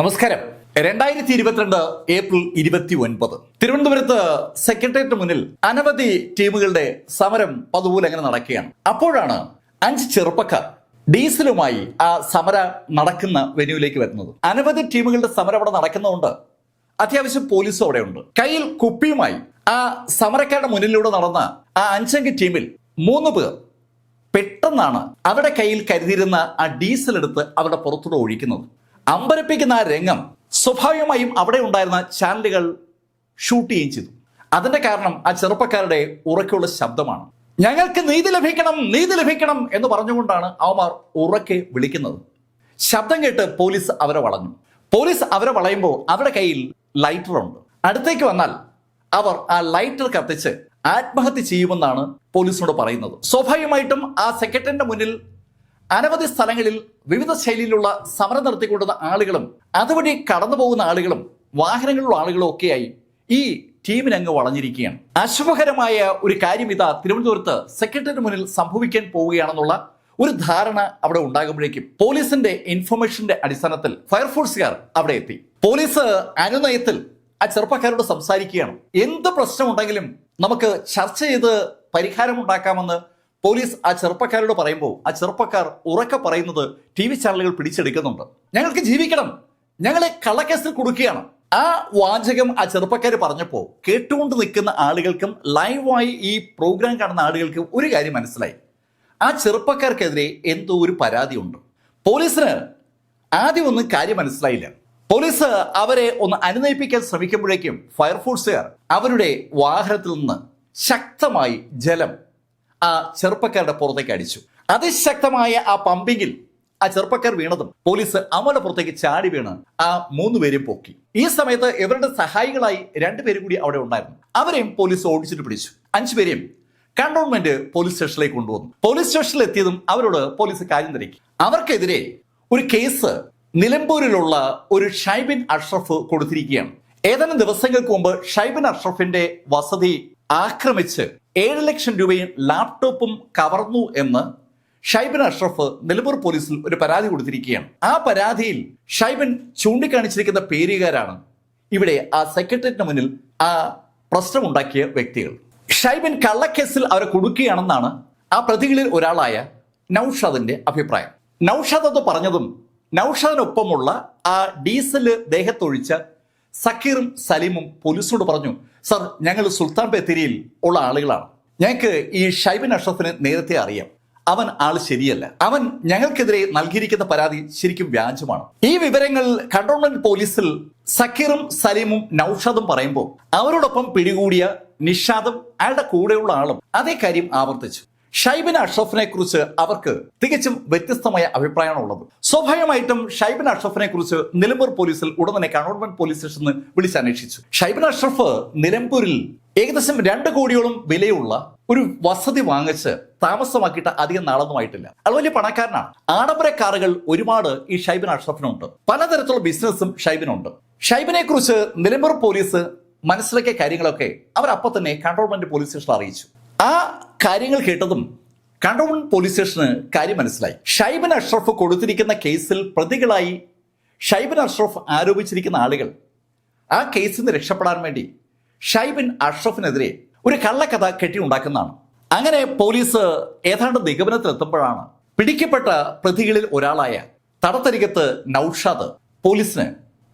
നമസ്കാരം. രണ്ടായിരത്തി ഇരുപത്തിരണ്ട് ഏപ്രിൽ ഇരുപത്തി ഒൻപത് തിരുവനന്തപുരത്ത് സെക്രട്ടേറിയറ്റ് മുന്നിൽ അനവധി ടീമുകളുടെ സമരം പതുപോലെ അങ്ങനെ നടക്കുകയാണ്. അപ്പോഴാണ് അഞ്ച് ചെറുപ്പക്കാർ ഡീസലുമായി ആ സമര നടക്കുന്ന വെന്യൂവിലേക്ക് വരുന്നത്. അനവധി ടീമുകളുടെ സമരം അവിടെ നടക്കുന്നതുകൊണ്ട് അത്യാവശ്യം പോലീസും അവിടെ ഉണ്ട്. കയ്യിൽ കുപ്പിയുമായി ആ സമരക്കാരുടെ മുന്നിലൂടെ നടന്ന ആ അഞ്ചംഗ ടീമിൽ മൂന്ന് പേർ പെട്ടെന്നാണ് അവരുടെ കയ്യിൽ കരുതിയിരുന്ന ആ ഡീസൽ എടുത്ത് അവരുടെ പുറത്തൂടെ ഒഴിക്കുന്നത്. അമ്പരപ്പിക്കുന്ന ആ രംഗം സ്വാഭാവികമായും അവിടെ ഉണ്ടായിരുന്ന ചാനലുകൾ ഷൂട്ട് ചെയ്യുകയും ചെയ്തു. അതിന്റെ കാരണം ആ ചെറുപ്പക്കാരുടെ ഉറക്കെയുള്ള ശബ്ദമാണ്. ഞങ്ങൾക്ക് നീതി ലഭിക്കണം നീതി ലഭിക്കണം എന്ന് പറഞ്ഞുകൊണ്ടാണ് അവമാർ ഉറക്കെ വിളിക്കുന്നത്. ശബ്ദം കേട്ട് പോലീസ് അവരെ വളഞ്ഞു. പോലീസ് അവരെ വളയുമ്പോൾ അവരുടെ കയ്യിൽ ലൈറ്റർ ഉണ്ട്. അടുത്തേക്ക് വന്നാൽ അവർ ആ ലൈറ്റർ കത്തിച്ച് ആത്മഹത്യ ചെയ്യുമെന്നാണ് പോലീസിനോട് പറയുന്നത്. സ്വാഭാവികമായിട്ടും ആ സെക്രട്ടറിന്റെ മുന്നിൽ അനവധി സ്ഥലങ്ങളിൽ വിവിധ ശൈലിയിലുള്ള സമരം നടത്തിക്കൊണ്ടുന്ന ആളുകളും അതുവഴി കടന്നു പോകുന്ന ആളുകളും വാഹനങ്ങളിലുള്ള ആളുകളും ഒക്കെയായി ഈ ടീമിനങ്ങ് വളഞ്ഞിരിക്കുകയാണ്. അശുഭകരമായ ഒരു കാര്യം ഇതാ തിരുവനന്തപുരത്ത് സെക്രട്ടറിയുടെ മുന്നിൽ സംഭവിക്കാൻ പോവുകയാണെന്നുള്ള ഒരു ധാരണ അവിടെ ഉണ്ടാകുമ്പോഴേക്കും പോലീസിന്റെ ഇൻഫർമേഷന്റെ അടിസ്ഥാനത്തിൽ ഫയർഫോഴ്സുകാർ അവിടെ എത്തി. പോലീസ് അനുനയത്തിൽ ആ ചെറുപ്പക്കാരോട് സംസാരിക്കുകയാണ്. എന്ത് പ്രശ്നമുണ്ടെങ്കിലും നമുക്ക് ചർച്ച ചെയ്ത് പരിഹാരം ഉണ്ടാക്കാമെന്ന് പോലീസ് ആ ചെറുപ്പക്കാരോട് പറയുമ്പോൾ ആ ചെറുപ്പക്കാർ ഉറക്കെ പറയുന്നത് ടി വി ചാനലുകൾ പിടിച്ചെടുക്കുന്നുണ്ട്. ഞങ്ങൾക്ക് ജീവിക്കണം. ഞങ്ങളെ കള്ളക്കേസിൽ കൊടുക്കുകയാണ്. ആ വാചകം ആ ചെറുപ്പക്കാർ പറഞ്ഞപ്പോൾ കേട്ടുകൊണ്ട് നിൽക്കുന്ന ആളുകൾക്കും ലൈവായി ഈ പ്രോഗ്രാം കാണുന്ന ആളുകൾക്കും ഒരു കാര്യം മനസ്സിലായി. ആ ചെറുപ്പക്കാർക്കെതിരെ എന്തോ ഒരു പരാതിയുണ്ട്. പോലീസിന് ആദ്യം ഒന്നും കാര്യം മനസ്സിലായില്ല. പോലീസ് അവരെ ഒന്ന് അനുനയിപ്പിക്കാൻ ശ്രമിക്കുമ്പോഴേക്കും ഫയർഫോഴ്സുകാർ അവരുടെ വാഹനത്തിൽ നിന്ന് ശക്തമായി ജലം ആ ചെറുപ്പക്കാരുടെ പുറത്തേക്ക് അടിച്ചു. അതിശക്തമായ ആ പമ്പിങ്ങിൽ ആ ചെറുപ്പക്കാർ വീണതും പോലീസ് അവരുടെ പുറത്തേക്ക് ചാടി വീണ് ആ മൂന്ന് പേരെയും പൊക്കി. ഈ സമയത്ത് ഇവരുടെ സഹായികളായി രണ്ടുപേരും കൂടി അവിടെ ഉണ്ടായിരുന്നു. അവരെയും പോലീസ് ഓടിച്ചിട്ട് പിടിച്ചു. അഞ്ചുപേരെയും കണ്ടോൺമെന്റ് പോലീസ് സ്റ്റേഷനിലേക്ക് കൊണ്ടുവന്നു. പോലീസ് സ്റ്റേഷനിൽ എത്തിയതും അവരോട് പോലീസ് കാര്യം തിരക്കി അവർക്കെതിരെ ഒരു കേസ് നിലമ്പൂരിലുള്ള ഒരു ഷൈബിൻ അഷ്റഫ് കൊടുത്തിരിക്കുകയാണ്. ഏതാനും ദിവസങ്ങൾക്ക് മുമ്പ് ഷൈബിൻ അഷ്റഫിന്റെ വസതി ആക്രമിച്ച് ഏഴ് ലക്ഷം രൂപയും ലാപ്ടോപ്പും കവർന്നു എന്ന് ഷൈബൻ അഷ്റഫ് നിലമ്പൂർ പോലീസിൽ ഒരു പരാതി കൊടുത്തിരിക്കുകയാണ്. ആ പരാതിയിൽ ഷൈബിൻ ചൂണ്ടിക്കാണിച്ചിരിക്കുന്ന പേരുകാരാണ് ഇവിടെ ആ സെക്രട്ടറിയറ്റിന് മുന്നിൽ ആ പ്രശ്നമുണ്ടാക്കിയ വ്യക്തികൾ. ഷൈബൻ കള്ളക്കേസിൽ അവരെ കൊടുക്കുകയാണെന്നാണ് ആ പ്രതികളിൽ ഒരാളായ നൌഷാദിന്റെ അഭിപ്രായം. നൌഷാദ് അത് പറഞ്ഞതും നൌഷാദിനൊപ്പമുള്ള ആ ഡീസൽ ദേഹത്തൊഴിച്ച സക്കീറും സലീമും പോലീസിനോട് പറഞ്ഞു സർ ഞങ്ങൾ സുൽത്താൻ ബത്തേരിയിൽ ഉള്ള ആളുകളാണ്. ഞങ്ങൾക്ക് ഈ ഷൈബിൻ അഷ്റഫിന് നേരത്തെ അറിയാം. അവൻ ആൾ ശരിയല്ല. അവൻ ഞങ്ങൾക്കെതിരെ നൽകിയിരിക്കുന്ന പരാതി ശരിക്കും വ്യാജമാണ്. ഈ വിവരങ്ങൾ കണ്ടോൺമെന്റ് പോലീസിൽ സക്കീറും സലീമും നൌഷാദും പറയുമ്പോൾ അവരോടൊപ്പം പിടികൂടിയ നിഷാദും അയാളുടെ കൂടെയുള്ള ആളും അതേ കാര്യം ആവർത്തിച്ചു. ഷൈബിൻ അഷ്റഫിനെ കുറിച്ച് അവർക്ക് തികച്ചും വ്യത്യസ്തമായ അഭിപ്രായമാണ് ഉള്ളത്. സ്വാഭാവികമായിട്ടും ഷൈബിൻ അഷ്റഫിനെ കുറിച്ച് നിലമ്പൂർ പോലീസിൽ ഉടൻ തന്നെ കണ്ടോൺമെന്റ് പോലീസ് സ്റ്റേഷനിൽ വിളിച്ചന്വേഷിച്ചു ഷൈബിൻ അഷ്റഫ് നിലമ്പൂരിൽ ഏകദേശം രണ്ട് കോടിയോളം വിലയുള്ള ഒരു വസതി വാങ്ങിച്ച് താമസമാക്കിയിട്ട് അധികം നാളൊന്നുമായിട്ടില്ല. അത് വലിയ പണക്കാരനാണ്. ആഡംബര കാറുകൾ ഒരുപാട് ഈ ഷൈബിൻ അഷ്റഫിനുണ്ട്. പലതരത്തിലുള്ള ബിസിനസ്സും ഷൈബിനുണ്ട്. ഷൈബിനെ കുറിച്ച് നിലമ്പൂർ പോലീസ് മനസ്സിലാക്കിയ കാര്യങ്ങളൊക്കെ അവർ അപ്പൊ തന്നെ കണ്ടോൺമെന്റ് പോലീസ് സ്റ്റേഷനിൽ അറിയിച്ചു. ആ കാര്യങ്ങൾ കേട്ടതും കണ്ടോൺ പോലീസ് സ്റ്റേഷന് കാര്യം മനസ്സിലായി. ഷൈബൻ അഷ്റഫ് കൊടുത്തിരിക്കുന്ന കേസിൽ പ്രതികളായി ഷൈബൻ അഷ്റഫ് ആരോപിച്ചിരിക്കുന്ന ആളുകൾ. ആ കേസിൽ നിന്ന് രക്ഷപ്പെടാൻ വേണ്ടി ഷൈബിൻ അഷ്റഫിനെതിരെ ഒരു കള്ളക്കഥ കെട്ടിയുണ്ടാക്കുന്നതാണ്. അങ്ങനെ പോലീസ് ഏതാണ്ട് നിഗമനത്തിലെത്തുമ്പോഴാണ് പിടിക്കപ്പെട്ട പ്രതികളിൽ ഒരാളായ തടത്തരികത്ത് നൌഷാദ് പോലീസിന്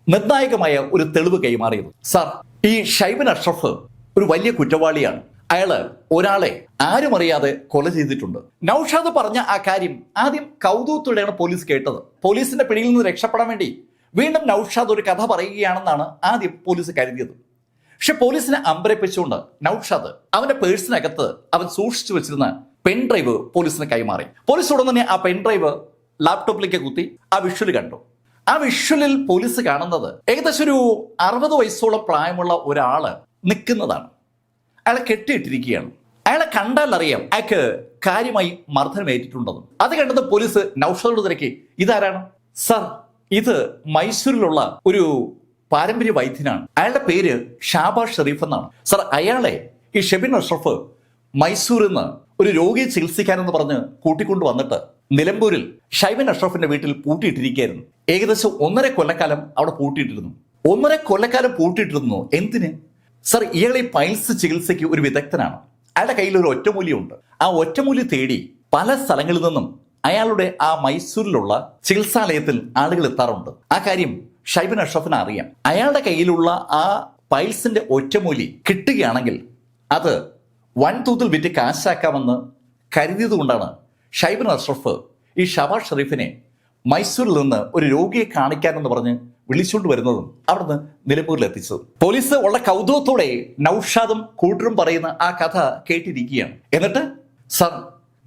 നിർണായകമായ ഒരു തെളിവ് കൈമാറിയത്. സാർ ഈ ഷൈബിൻ അഷ്റഫ് ഒരു വലിയ കുറ്റവാളിയാണ്. അയാൾ ഒരാളെ ആരും അറിയാതെ കൊല ചെയ്തിട്ടുണ്ട്. നൌഷാദ് പറഞ്ഞ ആ കാര്യം ആദ്യം കൗതുകത്തോടെയാണ് പോലീസ് കേട്ടത്. പോലീസിന്റെ പിടിയിൽ നിന്ന് രക്ഷപ്പെടാൻ വേണ്ടി വീണ്ടും നൌഷാദ് ഒരു കഥ പറയുകയാണെന്നാണ് ആദ്യം പോലീസ് കരുതിയത്. പക്ഷെ പോലീസിനെ അമ്പരപ്പിച്ചുകൊണ്ട് നൌഷാദ് അവന്റെ പേഴ്സിനകത്ത് അവൻ സൂക്ഷിച്ചു വെച്ചിരുന്ന പെൻ ഡ്രൈവ് പോലീസിന് കൈമാറി. പോലീസ് ഉടൻ തന്നെ ആ പെൻ ഡ്രൈവ് ലാപ്ടോപ്പിലേക്ക് കുത്തി ആ വിഷ്വൽ കണ്ടു. ആ വിഷ്വലിൽ പോലീസ് കാണുന്നത് ഏകദേശം ഒരു അറുപത് വയസ്സോളം പ്രായമുള്ള ഒരാൾ നിൽക്കുന്നതാണ്. അയാളെ കെട്ടിയിട്ടിരിക്കുകയാണ്. അയാളെ കണ്ടാൽ അറിയാം അയാൾക്ക് കാര്യമായി മർദ്ദനമേറ്റിട്ടുണ്ടെന്നും അത് കണ്ടത് പോലീസ് നൌഷദോട് തിരക്കി ഇതാരാണ്? സർ ഇത് മൈസൂരിലുള്ള ഒരു പാരമ്പര്യ വൈദ്യനാണ്. അയാളുടെ പേര് ഷാബാ ഷെറീഫ് എന്നാണ്. സർ അയാളെ ഈ ഷെബിൻ അഷ്റഫ് മൈസൂരിൽ നിന്ന് ഒരു രോഗിയെ ചികിത്സിക്കാനെന്ന് പറഞ്ഞ് കൂട്ടിക്കൊണ്ടു വന്നിട്ട് നിലമ്പൂരിൽ ഷൈബിൻ അഷ്റഫിന്റെ വീട്ടിൽ പൂട്ടിയിട്ടിരിക്കുകയായിരുന്നു. ഏകദേശം ഒന്നര കൊല്ലക്കാലം അവിടെ പൂട്ടിയിട്ടിരുന്നു. ഒന്നര കൊല്ലക്കാലം പൂട്ടിയിട്ടിരുന്നു. എന്തിന്? സർ ഇയാൾ ഈ പൈൽസ് ചികിത്സയ്ക്ക് ഒരു വിദഗ്ധനാണ്. അയാളുടെ കയ്യിൽ ഒരു ഒറ്റമൂലിയുണ്ട്. ആ ഒറ്റമൂലി തേടി പല സ്ഥലങ്ങളിൽ നിന്നും അയാളുടെ ആ മൈസൂരിലുള്ള ചികിത്സാലയത്തിൽ ആളുകൾ എത്താറുണ്ട്. ആ കാര്യം ഷൈബിൻ അഷ്റഫിന് അറിയാം. അയാളുടെ കയ്യിലുള്ള ആ പൈൽസിന്റെ ഒറ്റമൂലി കിട്ടുകയാണെങ്കിൽ അത് വൻതോതിൽ വിറ്റ് കാശാക്കാമെന്ന് കരുതിയത് കൊണ്ടാണ് ഷൈബിൻ അഷ്റഫ് ഈ ഷബാഷ് ഷെറീഫിനെ മൈസൂരിൽ നിന്ന് ഒരു രോഗിയെ കാണിക്കാനെന്ന് പറഞ്ഞ് വിളിച്ചുകൊണ്ട് വരുന്നതും അവിടുന്ന് നിലമ്പൂരിൽ എത്തിച്ചതും പോലീസ് ഉള്ള കൗതുകത്തോടെ നൌഷാദും കൂട്ടരും പറയുന്ന ആ കഥ കേട്ടിരിക്കുകയാണ്. എന്നിട്ട് സർ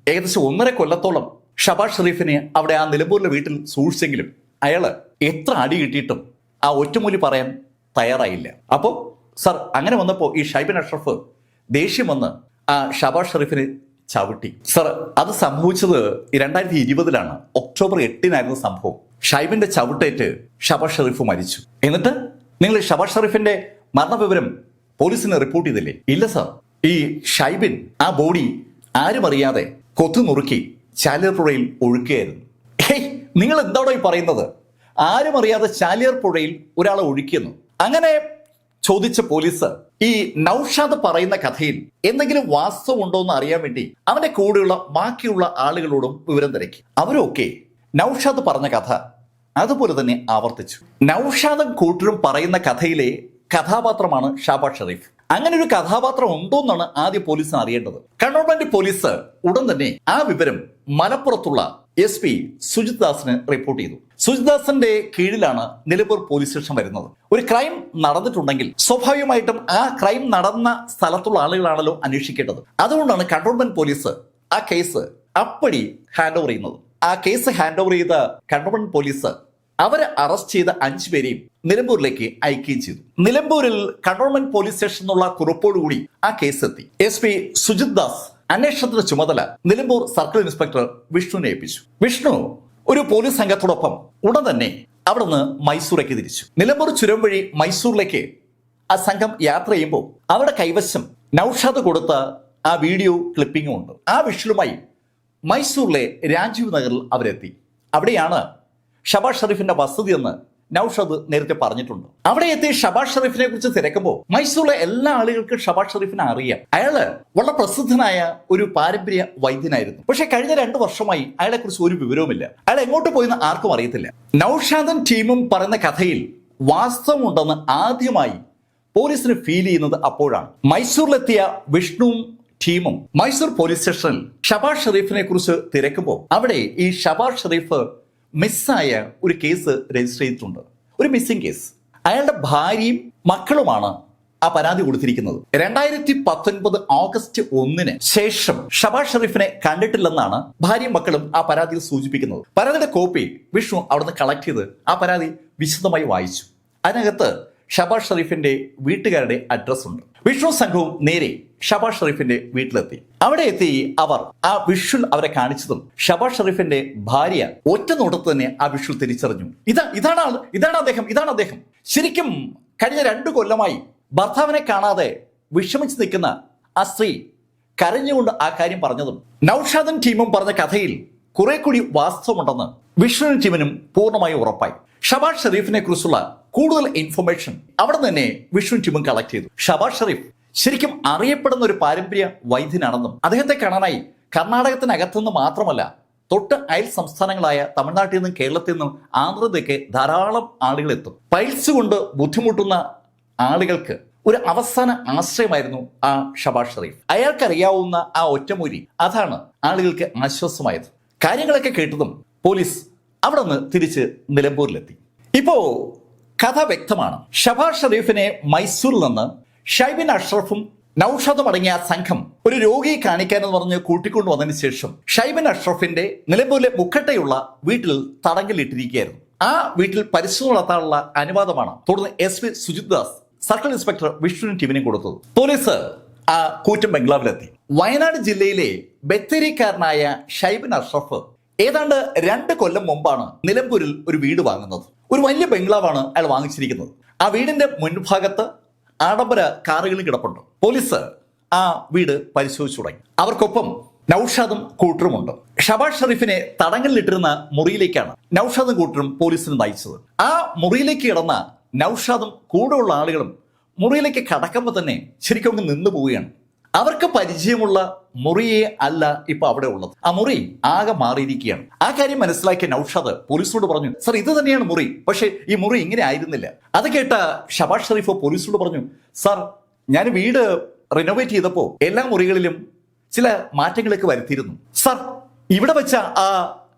ഏകദേശം ഒന്നര കൊല്ലത്തോളം ഷബാസ് ഷെറീഫിനെ അവിടെ ആ നിലമ്പൂരിലെ വീട്ടിൽ സൂക്ഷിച്ചെങ്കിലും അയാൾ എത്ര അടി കിട്ടിയിട്ടും ആ ഒറ്റമൂലി പറയാൻ തയ്യാറായില്ല. അപ്പോൾ സർ അങ്ങനെ വന്നപ്പോൾ ഈ ഷൈബിൻ അഷ്റഫ് ദേഷ്യം വന്ന് ആ ഷബാസ് ഷെറീഫിനെ ചവിട്ടി. സർ അത് സംഭവിച്ചത് രണ്ടായിരത്തി ഇരുപതിലാണ്. ഒക്ടോബർ എട്ടിനായിരുന്നു സംഭവം. ഷൈബിന്റെ ചവിട്ടേറ്റ് ഷബാസ് ഷെറീഫ് മരിച്ചു. എന്നിട്ട് നിങ്ങൾ ഷബാസ് ഷെറീഫിന്റെ മരണവിവരം പോലീസിന് റിപ്പോർട്ട് ചെയ്തില്ലേ? ഇല്ല സർ ഈ ഷൈബിൻ ആ ബോഡി ആരും അറിയാതെ കൊത്തു നുറുക്കി ചാലിയർ പുഴയിൽ ഒഴുക്കുകയായിരുന്നു. ഹേയ് നിങ്ങൾ എന്താണോ ഈ പറയുന്നത്? ആരും അറിയാതെ ചാലിയർ പുഴയിൽ ഒരാളെ ഒഴുക്കിയെന്നു. അങ്ങനെ ചോദിച്ച പോലീസ് ഈ നൌഷാദ് പറയുന്ന കഥയിൽ എന്തെങ്കിലും വാസ്തവമുണ്ടോ എന്ന് അറിയാൻ വേണ്ടി അവന്റെ കൂടെയുള്ള ബാക്കിയുള്ള ആളുകളോടും വിവരം തിരക്കി. അവരൊക്കെ നൌഷാദ് പറഞ്ഞ കഥ അതുപോലെ തന്നെ ആവർത്തിച്ചു. നൌഷാദും കൂട്ടരും പറയുന്ന കഥയിലെ കഥാപാത്രമാണ് ഷാബാസ് ഷെറീഫ് അങ്ങനെ ഒരു കഥാപാത്രം ഉണ്ടോ എന്നാണ് ആദ്യം പോലീസിന് അറിയേണ്ടത്. കണ്ണൂർമെന്റ് പോലീസ് ഉടൻ തന്നെ ആ വിവരം മലപ്പുറത്തുള്ള എസ് പി സുജിത് ദാസിന് റിപ്പോർട്ട് ചെയ്തു. സുജിത് ദാസിന്റെ കീഴിലാണ് നിലമ്പൂർ പോലീസ് സ്റ്റേഷൻ വരുന്നത്. ഒരു ക്രൈം നടന്നിട്ടുണ്ടെങ്കിൽ സ്വാഭാവികമായിട്ടും ആ ക്രൈം നടന്ന സ്ഥലത്തുള്ള ആളുകളാണല്ലോ അന്വേഷിക്കേണ്ടത്. അതുകൊണ്ടാണ് കണ്ടോൺമെന്റ് പോലീസ് ആ കേസ് അപ്പടി ഹാൻഡ് ഓവർ ചെയ്യുന്നത്. ആ കേസ് ഹാൻഡ് ഓവർ ചെയ്ത കൺട്രോൾമെന്റ് പോലീസ് അവരെ അറസ്റ്റ് ചെയ്ത അഞ്ചു പേരെയും നിലമ്പൂരിലേക്ക് അയക്കുകയും ചെയ്തു. നിലമ്പൂരിൽ കണ്ടോൺമെന്റ് പോലീസ് സ്റ്റേഷൻ എന്നുള്ള കുറിപ്പോടുകൂടി ആ കേസ് എത്തി. എസ് പി സുജിത് ദാസ് അന്വേഷണത്തിന്റെ ചുമതല നിലമ്പൂർ സർക്കിൾ ഇൻസ്പെക്ടർ വിഷ്ണുവിനെ ഏൽപ്പിച്ചു. വിഷ്ണു ഒരു പോലീസ് സംഘത്തോടൊപ്പം ഉടൻ തന്നെ അവിടുന്ന് മൈസൂറേക്ക് തിരിച്ചു. നിലമ്പൂർ ചുരം വഴി മൈസൂരിലേക്ക് ആ സംഘം യാത്ര ചെയ്യുമ്പോൾ അവരുടെ കൈവശം നൌഷാദ് കൊടുത്ത ആ വീഡിയോ ക്ലിപ്പിംഗും ഉണ്ട്. ആ വിഷ്വലുമായി മൈസൂരിലെ രാജീവ് നഗറിൽ അവരെത്തി. അവിടെയാണ് ഷബാസ് ഷെറീഫിന്റെ വസതി എന്ന് നൌഷദ് നേരത്തെ പറഞ്ഞിട്ടുണ്ട്. അവിടെ എത്തി ഷബാസ് ഷെറീഫിനെ കുറിച്ച് തിരക്കുമ്പോൾ മൈസൂറിലെ എല്ലാ ആളുകൾക്കും ഷബാസ് ഷെറീഫിനെ അറിയാം. അയാൾ വളരെ പ്രസിദ്ധനായ ഒരു പാരമ്പര്യ വൈദ്യനായിരുന്നു. പക്ഷെ കഴിഞ്ഞ രണ്ടു വർഷമായി അയാളെ കുറിച്ച് ഒരു വിവരവുമില്ല. അയാൾ എങ്ങോട്ട് പോയെന്ന് ആർക്കും അറിയത്തില്ല. നൌഷാദൻ ടീമും പറയുന്ന കഥയിൽ വാസ്തവമുണ്ടെന്ന് ആദ്യമായി പോലീസിന് ഫീൽ ചെയ്യുന്നത് അപ്പോഴാണ്. മൈസൂരിലെത്തിയ വിഷ്ണുവും ടീമും മൈസൂർ പോലീസ് സ്റ്റേഷനിൽ ഷബാസ് ഷെറീഫിനെ കുറിച്ച് തിരക്കുമ്പോൾ അവിടെ ഈ ഷബാസ് ഷെറീഫ് മിസ്സായ ഒരു കേസ് രജിസ്റ്റർ ചെയ്തിട്ടുണ്ട്. ഒരു മിസ്സിംഗ് കേസ്. അയാളുടെ ഭാര്യയും മക്കളുമാണ് ആ പരാതി കൊടുത്തിരിക്കുന്നത്. രണ്ടായിരത്തി പത്തൊൻപത് ഓഗസ്റ്റ് ഒന്നിന് ശേഷം ഷബാസ് ഷെറീഫിനെ കണ്ടിട്ടില്ലെന്നാണ് ഭാര്യയും മക്കളും ആ പരാതിയിൽ സൂചിപ്പിക്കുന്നത്. പരാതിയുടെ കോപ്പി വിഷ്ണു അവിടുന്ന് കളക്ട് ചെയ്ത് ആ പരാതി വിശദമായി വായിച്ചു. അതിനകത്ത് ഷബാസ് ഷെറീഫിന്റെ വീട്ടുകാരുടെ അഡ്രസ് ഉണ്ട്. വിഷ്ണു സംഘവും നേരെ ഷബാസ് ഷെറീഫിന്റെ വീട്ടിലെത്തി. അവിടെ എത്തി അവർ ആ വിഷു അവരെ കാണിച്ചതും ഷബാസ് ഷെറീഫിന്റെ ഭാര്യ ഒറ്റ നോട്ടത്ത് തന്നെ ആ വിഷു തിരിച്ചറിഞ്ഞു. ഇതാ ഇതാണ് ഇതാണ് അദ്ദേഹം ഇതാണ് അദ്ദേഹം. ശരിക്കും കഴിഞ്ഞ രണ്ടു കൊല്ലമായി ഭർത്താവിനെ കാണാതെ വിഷമിച്ച് നിൽക്കുന്ന ആ സ്ത്രീ കരഞ്ഞുകൊണ്ട് ആ കാര്യം പറഞ്ഞതും നൌഷാദൻ ടീമും പറഞ്ഞ കഥയിൽ കുറെ കൂടി വാസ്തവമുണ്ടെന്ന് വിഷ്ണു ജീവനും പൂർണമായി ഉറപ്പായി. ഷബാസ് ഷെറീഫിനെ കുറിച്ചുള്ള കൂടുതൽ ഇൻഫർമേഷൻ അവിടെ തന്നെ വിഷ്ണു ടീമും കളക്ട് ചെയ്തു. ഷബാസ് ഷെറീഫ് ശരിക്കും അറിയപ്പെടുന്ന ഒരു പാരമ്പര്യ വൈദ്യനാണെന്നും അദ്ദേഹത്തെ കാണാനായി കർണാടകത്തിനകത്തുനിന്ന് മാത്രമല്ല തൊട്ട് അയൽ സംസ്ഥാനങ്ങളായ തമിഴ്നാട്ടിൽ നിന്നും കേരളത്തിൽ നിന്നും ആന്ധ്രയിലേക്ക് ധാരാളം ആളുകൾ എത്തും. പൈൽസ് കൊണ്ട് ബുദ്ധിമുട്ടുന്ന ആളുകൾക്ക് ഒരു അവസാന ആശ്രയമായിരുന്നു ആ ഷബാഷ് ഷെറീഫ് അയാൾക്കറിയാവുന്ന ആ ഒറ്റമൂരി അതാണ് ആളുകൾക്ക് ആശ്വാസമായത്. കാര്യങ്ങളൊക്കെ കേട്ടതും പോലീസ് അവിടെ നിന്ന് തിരിച്ച് നിലമ്പൂരിലെത്തി. ഇപ്പോ കഥ വ്യക്തമാണ്. ഷബാസ് ഷെറീഫിനെ മൈസൂരിൽ നിന്ന് ഷൈബിൻ അഷ്റഫും നൌഷാദും അടങ്ങിയ സംഘം ഒരു രോഗിയെ കാണിക്കാൻ എന്ന് പറഞ്ഞ് കൂട്ടിക്കൊണ്ടു വന്നതിന് ശേഷം ഷൈബിൻ അഷ്റഫിന്റെ നിലമ്പൂരിലെ മുക്കട്ടയുള്ള വീട്ടിൽ തടങ്കലിട്ടിരിക്കുകയായിരുന്നു. ആ വീട്ടിൽ പരിശോധന നടത്താനുള്ള അനുവാദമാണ് തുടർന്ന് S P Sujith Das circle inspector Vishnu ടീമിനും കൊടുത്തത്. പോലീസ് ആ കൂറ്റൻ ബംഗ്ലാവിലെത്തി. വയനാട് ജില്ലയിലെ ബത്തേരിക്കാരനായ ഷൈബിൻ അഷ്റഫ് ഏതാണ്ട് രണ്ട് കൊല്ലം മുമ്പാണ് നിലമ്പൂരിൽ ഒരു വീട് വാങ്ങുന്നത്. ഒരു വലിയ ബംഗ്ലാവാണ് അയാൾ വാങ്ങിച്ചിരിക്കുന്നത്. ആ വീടിന്റെ മുൻഭാഗത്ത് ആഡംബര കാറുകളും കിടപ്പുണ്ട്. പോലീസ് ആ വീട് പരിശോധിച്ചു തുടങ്ങി. അവർക്കൊപ്പം നൌഷാദും കൂട്ടറുമുണ്ട് ഷബാഷ് ഷെറീഫിനെ തടങ്കലിലിട്ടിരുന്ന മുറിയിലേക്കാണ് നൌഷാദും കൂട്ടറും പോലീസിന് നയിച്ചത്. ആ മുറിയിലേക്ക് കിടന്ന നൌഷാദും കൂടെയുള്ള ആളുകളും മുറിയിലേക്ക് കടക്കുമ്പോൾ തന്നെ ശരിക്കും നിന്നു പോവുകയാണ്. അവർക്ക് പരിചയമുള്ള മുറിയെ അല്ല ഇപ്പൊ അവിടെ ഉള്ളത്. ആ മുറി ആകെ മാറിയിരിക്കുകയാണ്. ആ കാര്യം മനസ്സിലാക്കിയ നൌഷാദ് പോലീസിനോട് പറഞ്ഞു സർ ഇത് തന്നെയാണ് മുറി. പക്ഷേ ഈ മുറി ഇങ്ങനെ ആയിരുന്നില്ല. അത് കേട്ട ഷബാഷ് ഷെറീഫ് പോലീസിനോട് പറഞ്ഞു സർ ഞാൻ വീട് റിനോവേറ്റ് ചെയ്തപ്പോൾ എല്ലാ മുറികളിലും ചില മാറ്റങ്ങളൊക്കെ വരുത്തിയിരുന്നു. സർ ഇവിടെ വെച്ച ആ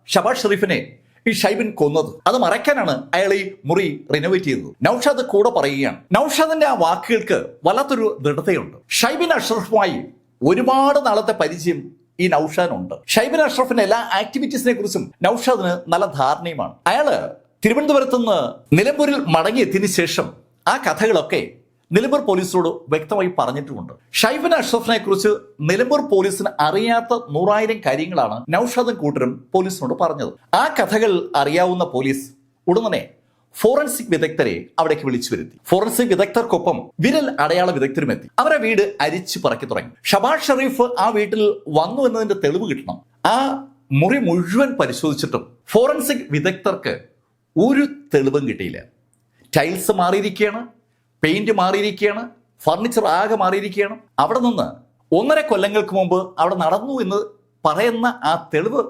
ഷബാഷ് ഷെറീഫിനെ ഈ ഷൈബിൻ കൊന്നത്. അത് മറയ്ക്കാനാണ് അയാൾ ഈ മുറി റിനോവേറ്റ് ചെയ്തത്. നൌഷാദ് കൂടെ പറയുകയാണ്. നൌഷാദിന്റെ ആ വാക്കുകൾക്ക് വല്ലാത്തൊരു ദൃഢതയുണ്ട്. ഷൈബിൻ അഷ്റഫുമായി ഒരുപാട് നാളത്തെ പരിചയം ഈ നൌഷാദിനുണ്ട്. ഷൈബിൻ അഷ്റഫിന്റെ എല്ലാ ആക്ടിവിറ്റീസിനെ കുറിച്ചും നൌഷാദിന് നല്ല ധാരണയുമാണ്. അയാൾ തിരുവനന്തപുരത്ത് നിന്ന് നിലമ്പൂരിൽ മടങ്ങിയെത്തിയതിനു ശേഷം ആ കഥകളൊക്കെ നിലമ്പൂർ പോലീസിനോട് വ്യക്തമായി പറഞ്ഞിട്ടുമുണ്ട്. ഷൈബൻ അഷ്റഫിനെ കുറിച്ച് നിലമ്പൂർ പോലീസിന് അറിയാത്ത നൂറായിരം കാര്യങ്ങളാണ് നൌഷാദും കൂട്ടരും പോലീസിനോട് പറഞ്ഞത്. ആ കഥകൾ അറിയാവുന്ന പോലീസ് ഉടനെ ഫോറൻസിക് വിദഗ്ധരെ അവിടേക്ക് വിളിച്ചു വരുത്തി. ഫോറൻസിക് വിദഗ്ധർക്കൊപ്പം വിരൽ അടയാള വിദഗ്ധരും എത്തി. അവരെ വീട് അരിച്ചു പറക്കി തുടങ്ങി. ഷബാഷ് ഷെറീഫ് ആ വീട്ടിൽ വന്നു എന്നതിന്റെ തെളിവ് കിട്ടണം. ആ മുറി മുഴുവൻ പരിശോധിച്ചിട്ടും ഫോറൻസിക് വിദഗ്ധർക്ക് ഒരു തെളിവും കിട്ടിയില്ല. ടൈൽസ് മാറിയിരിക്കുകയാണ്. പെയിന്റ് മാറിയിരിക്കുകയാണ് ഫർണിച്ചർ ആകെ മാറിയിരിക്കുകയാണ്. അവിടെ നിന്ന് ഒന്നര കൊല്ലങ്ങൾക്ക് മുമ്പ് അവിടെ നടന്നു എന്ന് പറയുന്ന ആ തെളിവ്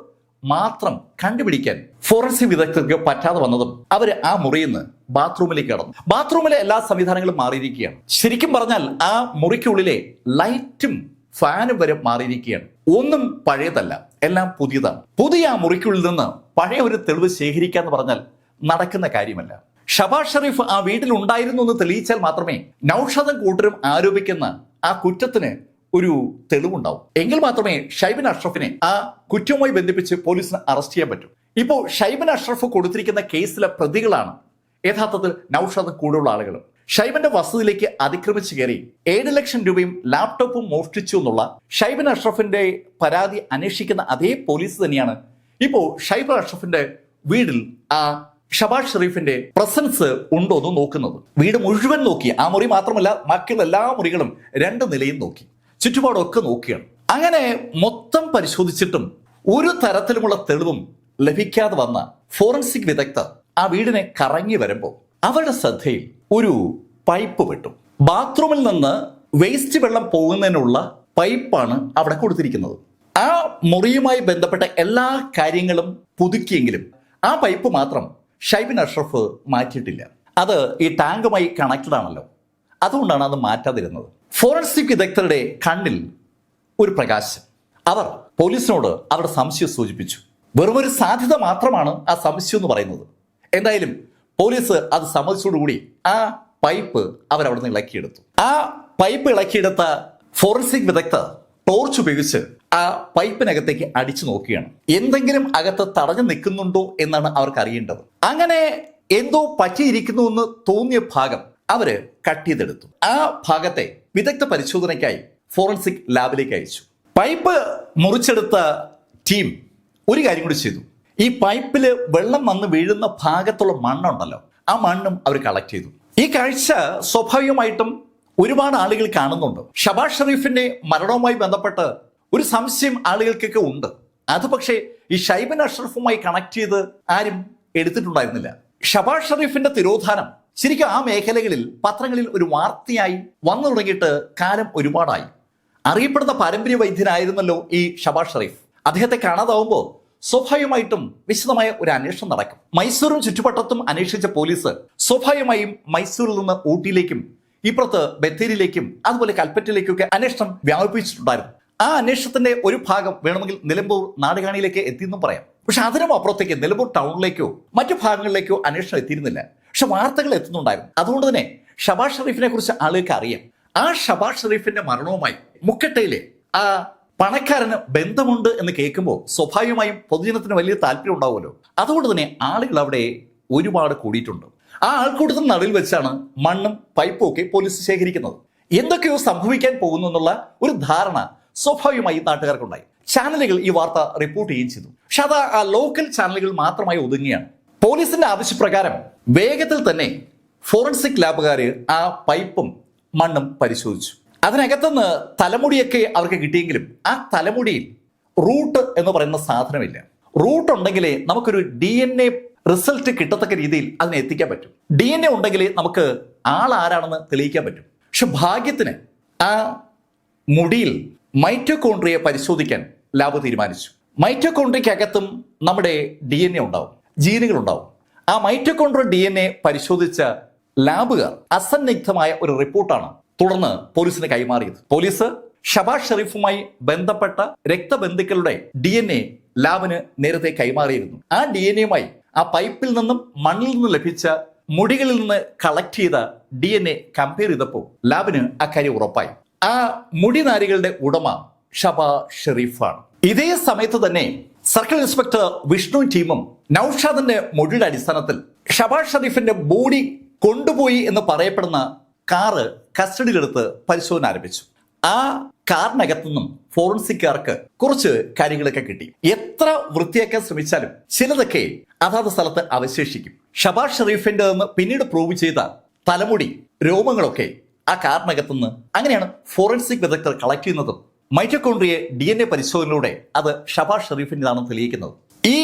മാത്രം കണ്ടുപിടിക്കാൻ ഫോറൻസിക് വിദഗ്ധർക്ക് പറ്റാതെ വന്നതും അവർ ആ മുറിയിൽ നിന്ന് ബാത്റൂമിലേക്ക് കടന്നു. ബാത്റൂമിലെ എല്ലാ സംവിധാനങ്ങളും മാറിയിരിക്കുകയാണ്. ശരിക്കും പറഞ്ഞാൽ ആ മുറിക്കുള്ളിലെ ലൈറ്റും ഫാനും വരെ മാറിയിരിക്കുകയാണ്. ഒന്നും പഴയതല്ല എല്ലാം പുതിയതാണ്. പുതിയ ആ മുറിക്കുള്ളിൽ നിന്ന് പഴയ ഒരു തെളിവ് ശേഖരിക്കുക എന്ന് പറഞ്ഞാൽ നടക്കുന്ന കാര്യമല്ല. ഷബാസ് ഷെറീഫ് ആ വീട്ടിൽ ഉണ്ടായിരുന്നു എന്ന് തെളിയിച്ചാൽ മാത്രമേ നൌഷാദും കൂട്ടരും ആരോപിക്കുന്ന ആ കുറ്റത്തിന് ഒരു തെളിവുണ്ടാവും. എങ്കിൽ മാത്രമേ ഷൈബിൻ അഷ്റഫിനെ ആ കുറ്റവുമായി ബന്ധിപ്പിച്ച് പോലീസിന് അറസ്റ്റ് ചെയ്യാൻ പറ്റൂ. ഇപ്പോൾ ഷൈബിൻ അഷ്റഫ് കൊടുത്തിരിക്കുന്ന കേസിലെ പ്രതികളാണ് യഥാർത്ഥത്തിൽ നൌഷാദ് കൂടെയുള്ള ആളുകൾ ഷൈബിന്റെ വസതിയിലേക്ക് അതിക്രമിച്ചു കയറി ഏഴ് ലക്ഷം രൂപയും ലാപ്ടോപ്പും മോഷ്ടിച്ചു എന്നുള്ള ഷൈബിൻ അഷ്റഫിന്റെ പരാതി അന്വേഷിക്കുന്ന അതേ പോലീസ് തന്നെയാണ് ഇപ്പോൾ ഷൈബിൻ അഷ്റഫിന്റെ വീടിൽ ആ ഷബാഷ് ഷെറീഫിന്റെ പ്രസൻസ് ഉണ്ടോ എന്ന് നോക്കുന്നത്. വീട് മുഴുവൻ നോക്കി. ആ മുറി മാത്രമല്ല ബാക്കിയുള്ള എല്ലാ മുറികളും രണ്ട് നിലയും നോക്കി. ചുറ്റുപാടൊക്കെ നോക്കിയാണ്. അങ്ങനെ മൊത്തം പരിശോധിച്ചിട്ടും ഒരു തരത്തിലുമുള്ള തെളിവും ലഭിക്കാതെ വന്ന ഫോറൻസിക് വിദഗ്ധർ ആ വീടിനെ കറങ്ങി വരുമ്പോൾ അവരുടെ ശ്രദ്ധയിൽ ഒരു പൈപ്പ് വിട്ടു. ബാത്റൂമിൽ നിന്ന് വേസ്റ്റ് വെള്ളം പോകുന്നതിനുള്ള പൈപ്പാണ് അവിടെ കൊടുത്തിരിക്കുന്നത്. ആ മുറിയുമായി ബന്ധപ്പെട്ട എല്ലാ കാര്യങ്ങളും പുതുക്കിയെങ്കിലും ആ പൈപ്പ് മാത്രം ഷൈബിൻ അഷ്റഫ് മാറ്റിയിട്ടില്ല. അത് ഈ ടാങ്കുമായി കണക്റ്റഡ് ആണല്ലോ. അതുകൊണ്ടാണ് അത് മാറ്റാതിരുന്നത്. ഫോറൻസിക് വിദഗ്ധരുടെ കണ്ണിൽ ഒരു പ്രകാശം. അവർ പോലീസിനോട് അവരുടെ സംശയം സൂചിപ്പിച്ചു. വെറും ഒരു സാധ്യത മാത്രമാണ് ആ സംശയം എന്ന് പറയുന്നത്. എന്തായാലും പോലീസ് അത് സമ്മതിച്ചോടുകൂടി ആ പൈപ്പ് അവരവിടെ നിന്ന് ഇളക്കിയെടുത്തു. ആ പൈപ്പ് ഇളക്കിയെടുത്ത ഫോറൻസിക് വിദഗ്ധർ ടോർച്ച് ഉപയോഗിച്ച് ആ പൈപ്പിനകത്തേക്ക് അടിച്ചു നോക്കുകയാണ്. എന്തെങ്കിലും അകത്ത് തടഞ്ഞു നിൽക്കുന്നുണ്ടോ എന്നാണ് അവർക്ക് അറിയേണ്ടത്. അങ്ങനെ എന്തോ പറ്റിയിരിക്കുന്നു എന്ന് തോന്നിയ ഭാഗം അവർ കട്ട് ചെയ്തെടുത്തു. ആ ഭാഗത്തെ വിദഗ്ധ പരിശോധനയ്ക്കായി ഫോറൻസിക് ലാബിലേക്ക് അയച്ചു. പൈപ്പ് മുറിച്ചെടുത്ത ടീം ഒരു കാര്യം കൂടി ചെയ്തു. ഈ പൈപ്പിൽ വെള്ളം വന്ന് വീഴുന്ന ഭാഗത്തുള്ള മണ്ണുണ്ടല്ലോ ആ മണ്ണും അവർ കളക്ട് ചെയ്തു. ഈ കാഴ്ച സ്വാഭാവികമായിട്ടും ഒരുപാട് ആളുകൾ കാണുന്നുണ്ട്. ഷബാഷ് ഷെറീഫിന്റെ മരണവുമായി ബന്ധപ്പെട്ട് ഒരു സംശയം ആളുകൾക്കൊക്കെ ഉണ്ട്. അത് പക്ഷേ ഈ ഷൈബൻ അഷ്റഫുമായി കണക്ട് ചെയ്ത് ആരും എടുത്തിട്ടുണ്ടായിരുന്നില്ല. ഷബാഷ് ഷെറീഫിന്റെ തിരോധാനം ശരിക്കും ആ മേഖലകളിൽ പത്രങ്ങളിൽ ഒരു വാർത്തയായി വന്നു തുടങ്ങിയിട്ട് കാലം ഒരുപാടായി. അറിയപ്പെടുന്ന പാരമ്പര്യ വൈദ്യനായിരുന്നല്ലോ ഈ ഷബാഷ് ഷെറീഫ് അദ്ദേഹത്തെ കാണാതാവുമ്പോൾ സ്വാഭാവികമായിട്ടും വിശദമായ ഒരു അന്വേഷണം നടക്കും. മൈസൂരും ചുറ്റുവട്ടത്തും അന്വേഷിച്ച പോലീസ് സ്വാഭാവികമായും മൈസൂരിൽ നിന്ന് ഊട്ടിയിലേക്കും ഇപ്പുറത്ത് ബത്തേരിയിലേക്കും അതുപോലെ കൽപ്പറ്റയിലേക്കും ഒക്കെ അന്വേഷണം വ്യാപിപ്പിച്ചിട്ടുണ്ടായിരുന്നു. ആ അന്വേഷണത്തിന്റെ ഒരു ഭാഗം വേണമെങ്കിൽ നിലമ്പൂർ നാടുകാണിയിലേക്ക് എത്തിയെന്നും പറയാം. പക്ഷെ അതിനും അപ്പുറത്തേക്ക് നിലമ്പൂർ ടൗണിലേക്കോ മറ്റു ഭാഗങ്ങളിലേക്കോ അന്വേഷണം എത്തിയിരുന്നില്ല. പക്ഷെ വാർത്തകൾ എത്തുന്നുണ്ടായിരുന്നു. അതുകൊണ്ട് തന്നെ ഷബാഷ് ഷെറീഫിനെ കുറിച്ച് ആളുകൾക്ക് അറിയാം. ആ ഷബാഷ് ഷെറീഫിന്റെ മരണവുമായി മുക്കട്ടയിലെ ആ പണക്കാരന് ബന്ധമുണ്ട് എന്ന് കേൾക്കുമ്പോൾ സ്വാഭാവികമായും പൊതുജനത്തിന് വലിയ താല്പര്യം ഉണ്ടാവുമല്ലോ. അതുകൊണ്ട് തന്നെ ആളുകൾ അവിടെ ഒരുപാട് കൂടിയിട്ടുണ്ട്. ആ ആൾക്കൂട്ടത്തിന് നടുവിൽ വെച്ചാണ് മണ്ണും പൈപ്പും ഒക്കെ പോലീസ് ശേഖരിക്കുന്നത്. എന്തൊക്കെയോ സംഭവിക്കാൻ പോകുന്നു എന്നുള്ള ഒരു ധാരണ സ്വാഭാവികമായി നാട്ടുകാർക്കുണ്ടായി. ചാനലുകൾ ഈ വാർത്ത റിപ്പോർട്ട് ചെയ്യുകയും ചെയ്തു. പക്ഷെ അത് ആ ലോക്കൽ ചാനലുകൾ മാത്രമായി ഒതുങ്ങിയാണ്. പോലീസിന്റെ ആവശ്യപ്രകാരം വേഗത്തിൽ തന്നെ ഫോറൻസിക് ലാബുകാർ ആ പൈപ്പും മണ്ണും പരിശോധിച്ചു. അതിനകത്തുനിന്ന് തലമുടിയൊക്കെ അവർക്ക് കിട്ടിയെങ്കിലും ആ തലമുടിയിൽ റൂട്ട് എന്ന് പറയുന്ന സാധനമില്ല. റൂട്ട് ഉണ്ടെങ്കിലേ നമുക്കൊരു ഡി എൻ എ റിസൾട്ട് കിട്ടത്തക്ക രീതിയിൽ അതിനെ എത്തിക്കാൻ പറ്റും. ഡി എൻ എ ഉണ്ടെങ്കിലേ നമുക്ക് ആൾ ആരാണെന്ന് തെളിയിക്കാൻ പറ്റും. പക്ഷെ ഭാഗ്യത്തിന് ആ മുടിയിൽ മൈറ്റോകോൺട്രിയെ പരിശോധിക്കാൻ ലാബ് തീരുമാനിച്ചു. മൈറ്റോകോൺട്രിക്കകത്തും നമ്മുടെ ഡി എൻ എ ഉണ്ടാവും. ജീനുകൾ ഉണ്ടാവും ആ മൈറ്റോകോൺട്രിയ ഡി എൻ എ പരിശോധിച്ച ലാബുകാർ അസന്നിഗ്ധമായ ഒരു റിപ്പോർട്ടാണ് തുടർന്ന് പോലീസിന് കൈമാറിയത്. പോലീസ് ഷബാഷ് ഷെറീഫുമായി ബന്ധപ്പെട്ട രക്തബന്ധുക്കളുടെ ഡി എൻ എ ലാബിന് നേരത്തെ കൈമാറിയിരുന്നു. ആ ഡി എൻ എയുമായി ആ പൈപ്പിൽ നിന്നും മണ്ണിൽ നിന്നും ലഭിച്ച മുടികളിൽ നിന്ന് കളക്ട് ചെയ്ത ഡി എൻ എ കമ്പയർ ചെയ്തപ്പോൾ ലാബിന് അക്കാര്യം ഉറപ്പായി. ആ മുടിനാരികളുടെ ഉടമ ഷബ ഷെറീഫാണ് ഇതേ സമയത്ത് തന്നെ സർക്കിൾ ഇൻസ്പെക്ടർ വിഷ്ണു ടീമും നൌഷാദിന്റെ മൊഴിയുടെ അടിസ്ഥാനത്തിൽ ഷബാ ഷെറീഫിന്റെ ബോഡി കൊണ്ടുപോയി എന്ന് പറയപ്പെടുന്ന കാറ് കസ്റ്റഡിയിലെടുത്ത് പരിശോധന ആരംഭിച്ചു. ആ കാറിനകത്തു നിന്നും ഫോറൻസിക്കാർക്ക് കുറച്ച് കാര്യങ്ങളൊക്കെ കിട്ടി. എത്ര വൃത്തിയാക്കാൻ ശ്രമിച്ചാലും ചിലതൊക്കെ അതാത് സ്ഥലത്ത് അവശേഷിക്കും. ഷബാ ഷെറീഫിന്റെ പിന്നീട് പ്രൂവ് ചെയ്ത തലമുടി രോമങ്ങളൊക്കെ ആ കാറിനകത്തുനിന്ന് അങ്ങനെയാണ് ഫോറൻസിക് വിദഗ്ധർ കളക്ട് ചെയ്യുന്നതും. മൈറ്റക്കോണ്ട്രിയെ ഡി എൻ എ പരിശോധനയിലൂടെ അത് ഷബാസ് ഷെറീഫിന്റെതാണെന്ന് തെളിയിക്കുന്നത്. ഈ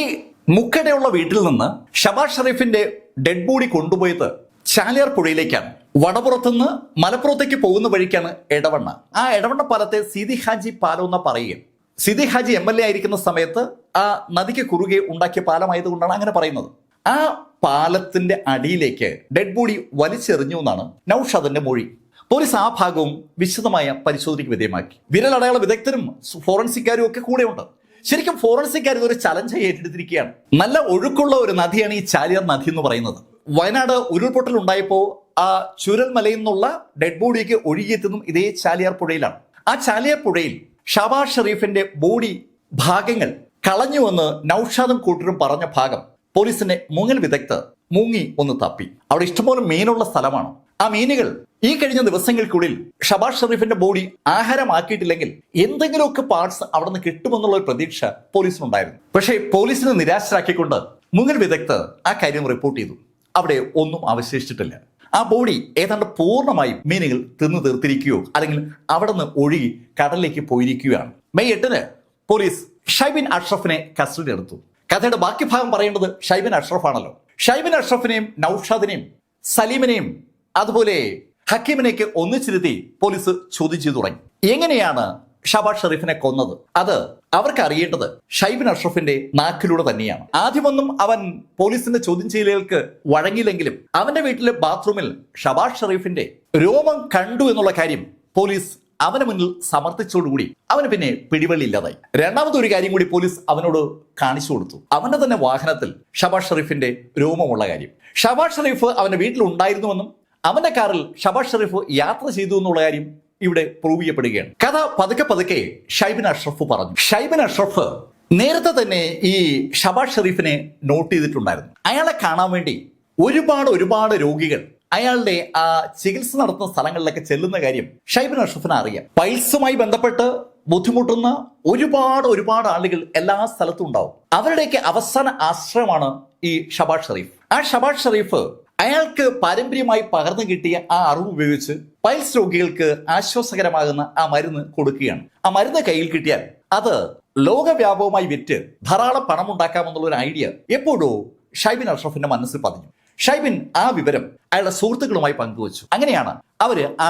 മുക്കടയുള്ള വീട്ടിൽ നിന്ന് ഷബാസ് ഷെറീഫിന്റെ ഡെഡ് ബോഡി കൊണ്ടുപോയത് ചാലിയാർ പുഴയിലേക്കാണ്. വടപുറത്തുനിന്ന് മലപ്പുറത്തേക്ക് പോകുന്ന വഴിക്കാണ് എടവണ്ണ. ആ എടവണ്ണ പാലത്തെ സിദി ഹാജി പാലം എന്ന് പറയുകയും Sidi Haji M L A ആയിരിക്കുന്ന സമയത്ത് ആ നദിക്ക് കുറുകെ ഉണ്ടാക്കിയ പാലമായതുകൊണ്ടാണ് അങ്ങനെ പറയുന്നത്. ആ പാലത്തിന്റെ അടിയിലേക്ക് ഡെഡ് ബോഡി വലിച്ചെറിഞ്ഞു എന്നാണ് നൌഷാദിന്റെ മൊഴി. പോലീസ് ആ ഭാഗവും വിശദമായ പരിശോധനയ്ക്ക് വിധേയമാക്കി. വിരലടയാള വിദഗ്ധരും ഫോറൻസിക്കാരും ഒക്കെ ഉണ്ട് ശരിക്കും ഫോറൻസിക്കാർ ഇതൊരു ചലഞ്ച് ഏറ്റെടുത്തിരിക്കുകയാണ്. നല്ല ഒഴുക്കുള്ള ഒരു നദിയാണ് ഈ ചാലിയാർ നദി എന്ന് പറയുന്നത്. വയനാട് ഉരുൾപൊട്ടൽ ഉണ്ടായപ്പോൾ ആ ചുരൽമലയിൽ നിന്നുള്ള ഡെഡ് ബോഡിയൊക്കെ ഒഴുകിയെത്തുന്നതും ഇതേ ചാലിയാർ പുഴയിലാണ്. ആ ചാലിയാർ പുഴയിൽ ഷബാസ് ഷെറീഫിന്റെ ബോഡി ഭാഗങ്ങൾ കളഞ്ഞുവെന്ന് നൌഷാദും കൂട്ടരും പറഞ്ഞ ഭാഗം പോലീസിന്റെ മുങ്ങൽ വിദഗ്ധർ മുങ്ങി ഒന്ന് തപ്പി. അവിടെ ഇഷ്ടംപോലെ മീനുള്ള സ്ഥലമാണ്. ആ മീനുകൾ ഈ കഴിഞ്ഞ ദിവസങ്ങൾക്കുള്ളിൽ ഷബാസ് ഷെറീഫിന്റെ ബോഡി ആഹാരമാക്കിയിട്ടില്ലെങ്കിൽ എന്തെങ്കിലുമൊക്കെ പാർട്സ് അവിടെ നിന്ന് കിട്ടുമെന്നുള്ള ഒരു പ്രതീക്ഷ പോലീസിനുണ്ടായിരുന്നു. പക്ഷേ പോലീസിനെ നിരാശരാക്കിക്കൊണ്ട് മുങ്ങൽ വിദഗ്ധർ ആ കാര്യം റിപ്പോർട്ട് ചെയ്തു. അവിടെ ഒന്നും അവശേഷിച്ചിട്ടില്ല. ആ ബോഡി ഏതാണ്ട് പൂർണമായി മീനുകൾ തിന്നു തീർത്തിരിക്കുകയോ അല്ലെങ്കിൽ അവിടെ നിന്ന് ഒഴുകി കടലിലേക്ക് പോയിരിക്കുകയാണ്. മെയ് എട്ടിന് പോലീസ് ഷൈബിൻ അഷ്റഫിനെ കസ്റ്റഡി എടുത്തു കഥയുടെ ബാക്കി ഭാഗം പറയേണ്ടത് ഷൈബിൻ അഷ്റഫ് ആണല്ലോ ഷൈബിൻ അഷ്റഫിനെയും നൌഷാദിനെയും സലീമിനെയും അതുപോലെ ഹക്കീമിനേക്ക് ഒന്നിച്ചിരുത്തി പോലീസ് ചോദ്യം ചെയ്തു തുടങ്ങി. എങ്ങനെയാണ് ഷബാസ് ഷെറീഫിനെ കൊന്നത്? അത് അവർക്ക് അറിയേണ്ടത് ഷൈബിൻ അഷ്റഫിന്റെ നാക്കിലൂടെ തന്നെയാണ്. ആദ്യമൊന്നും അവൻ പോലീസിന്റെ ചോദ്യം ചെയ്യലുകൾക്ക് വഴങ്ങിയില്ലെങ്കിലും അവന്റെ വീട്ടിലെ ബാത്റൂമിൽ ഷബാസ് ഷെറീഫിന്റെ രോമം കണ്ടു എന്നുള്ള കാര്യം പോലീസ് അവന് മുന്നിൽ സമർത്ഥിച്ചോടുകൂടി അവന് പിന്നെ പിടിവള്ളിയില്ലാതായി രണ്ടാമത്തെ രണ്ടാമതൊരു കാര്യം കൂടി പോലീസ് അവനോട് കാണിച്ചു കൊടുത്തു. അവന്റെ തന്നെ വാഹനത്തിൽ ഷബാസ് ഷെറീഫിന്റെ രോമമുള്ള കാര്യം. ഷബാസ് ഷെറീഫ് അവന്റെ വീട്ടിൽ ഉണ്ടായിരുന്നുവെന്നും അവന്റെ കാറിൽ ഷബാസ് ഷെറീഫ് യാത്ര ചെയ്തു എന്നുള്ള കാര്യം ഇവിടെ പ്രൂവ് ചെയ്യപ്പെടുകയാണ്. കഥ പതുക്കെ പതുക്കെ ഷൈബിൻ അഷ്റഫ് പറഞ്ഞു. ഷൈബിൻ അഷ്റഫ് നേരത്തെ തന്നെ ഈ ഷബാസ് ഷെറീഫിനെ നോട്ട് ചെയ്തിട്ടുണ്ടായിരുന്നു. അയാളെ കാണാൻ വേണ്ടി ഒരുപാട് ഒരുപാട് രോഗികൾ അയാളുടെ ആ ചികിത്സ നടത്തുന്ന സ്ഥലങ്ങളിലൊക്കെ ചെല്ലുന്ന കാര്യം ഷൈബിൻ അഷ്റഫിന് അറിയാം. പൈൽസുമായി ബന്ധപ്പെട്ട് ബുദ്ധിമുട്ടുന്ന ഒരുപാട് ഒരുപാട് ആളുകൾ എല്ലാ സ്ഥലത്തും ഉണ്ടാവും. അവരുടെയൊക്കെ അവസാന ആശ്രയമാണ് ഈ ഷബാസ് ഷെറീഫ്. ആ ഷബാസ് ഷെറീഫ് അയാൾക്ക് പാരമ്പര്യമായി പകർന്നു കിട്ടിയ ആ അറിവ് ഉപയോഗിച്ച് പൈൽസ് രോഗികൾക്ക് ആശ്വാസകരമാകുന്ന ആ മരുന്ന് കൊടുക്കുകയാണ്. ആ മരുന്ന് കയ്യിൽ കിട്ടിയാൽ അത് ലോകവ്യാപകമായി വിറ്റ് ധാരാളം പണം ഉണ്ടാക്കാമെന്നുള്ള ഒരു ഐഡിയ എപ്പോഴോ ഷൈബിൻ അഷ്റഫിന്റെ മനസ്സിൽ പതിഞ്ഞു. ഷൈബിൻ ആ വിവരം അയാളുടെ സുഹൃത്തുക്കളുമായി പങ്കുവച്ചു. അങ്ങനെയാണ് അവർ ആ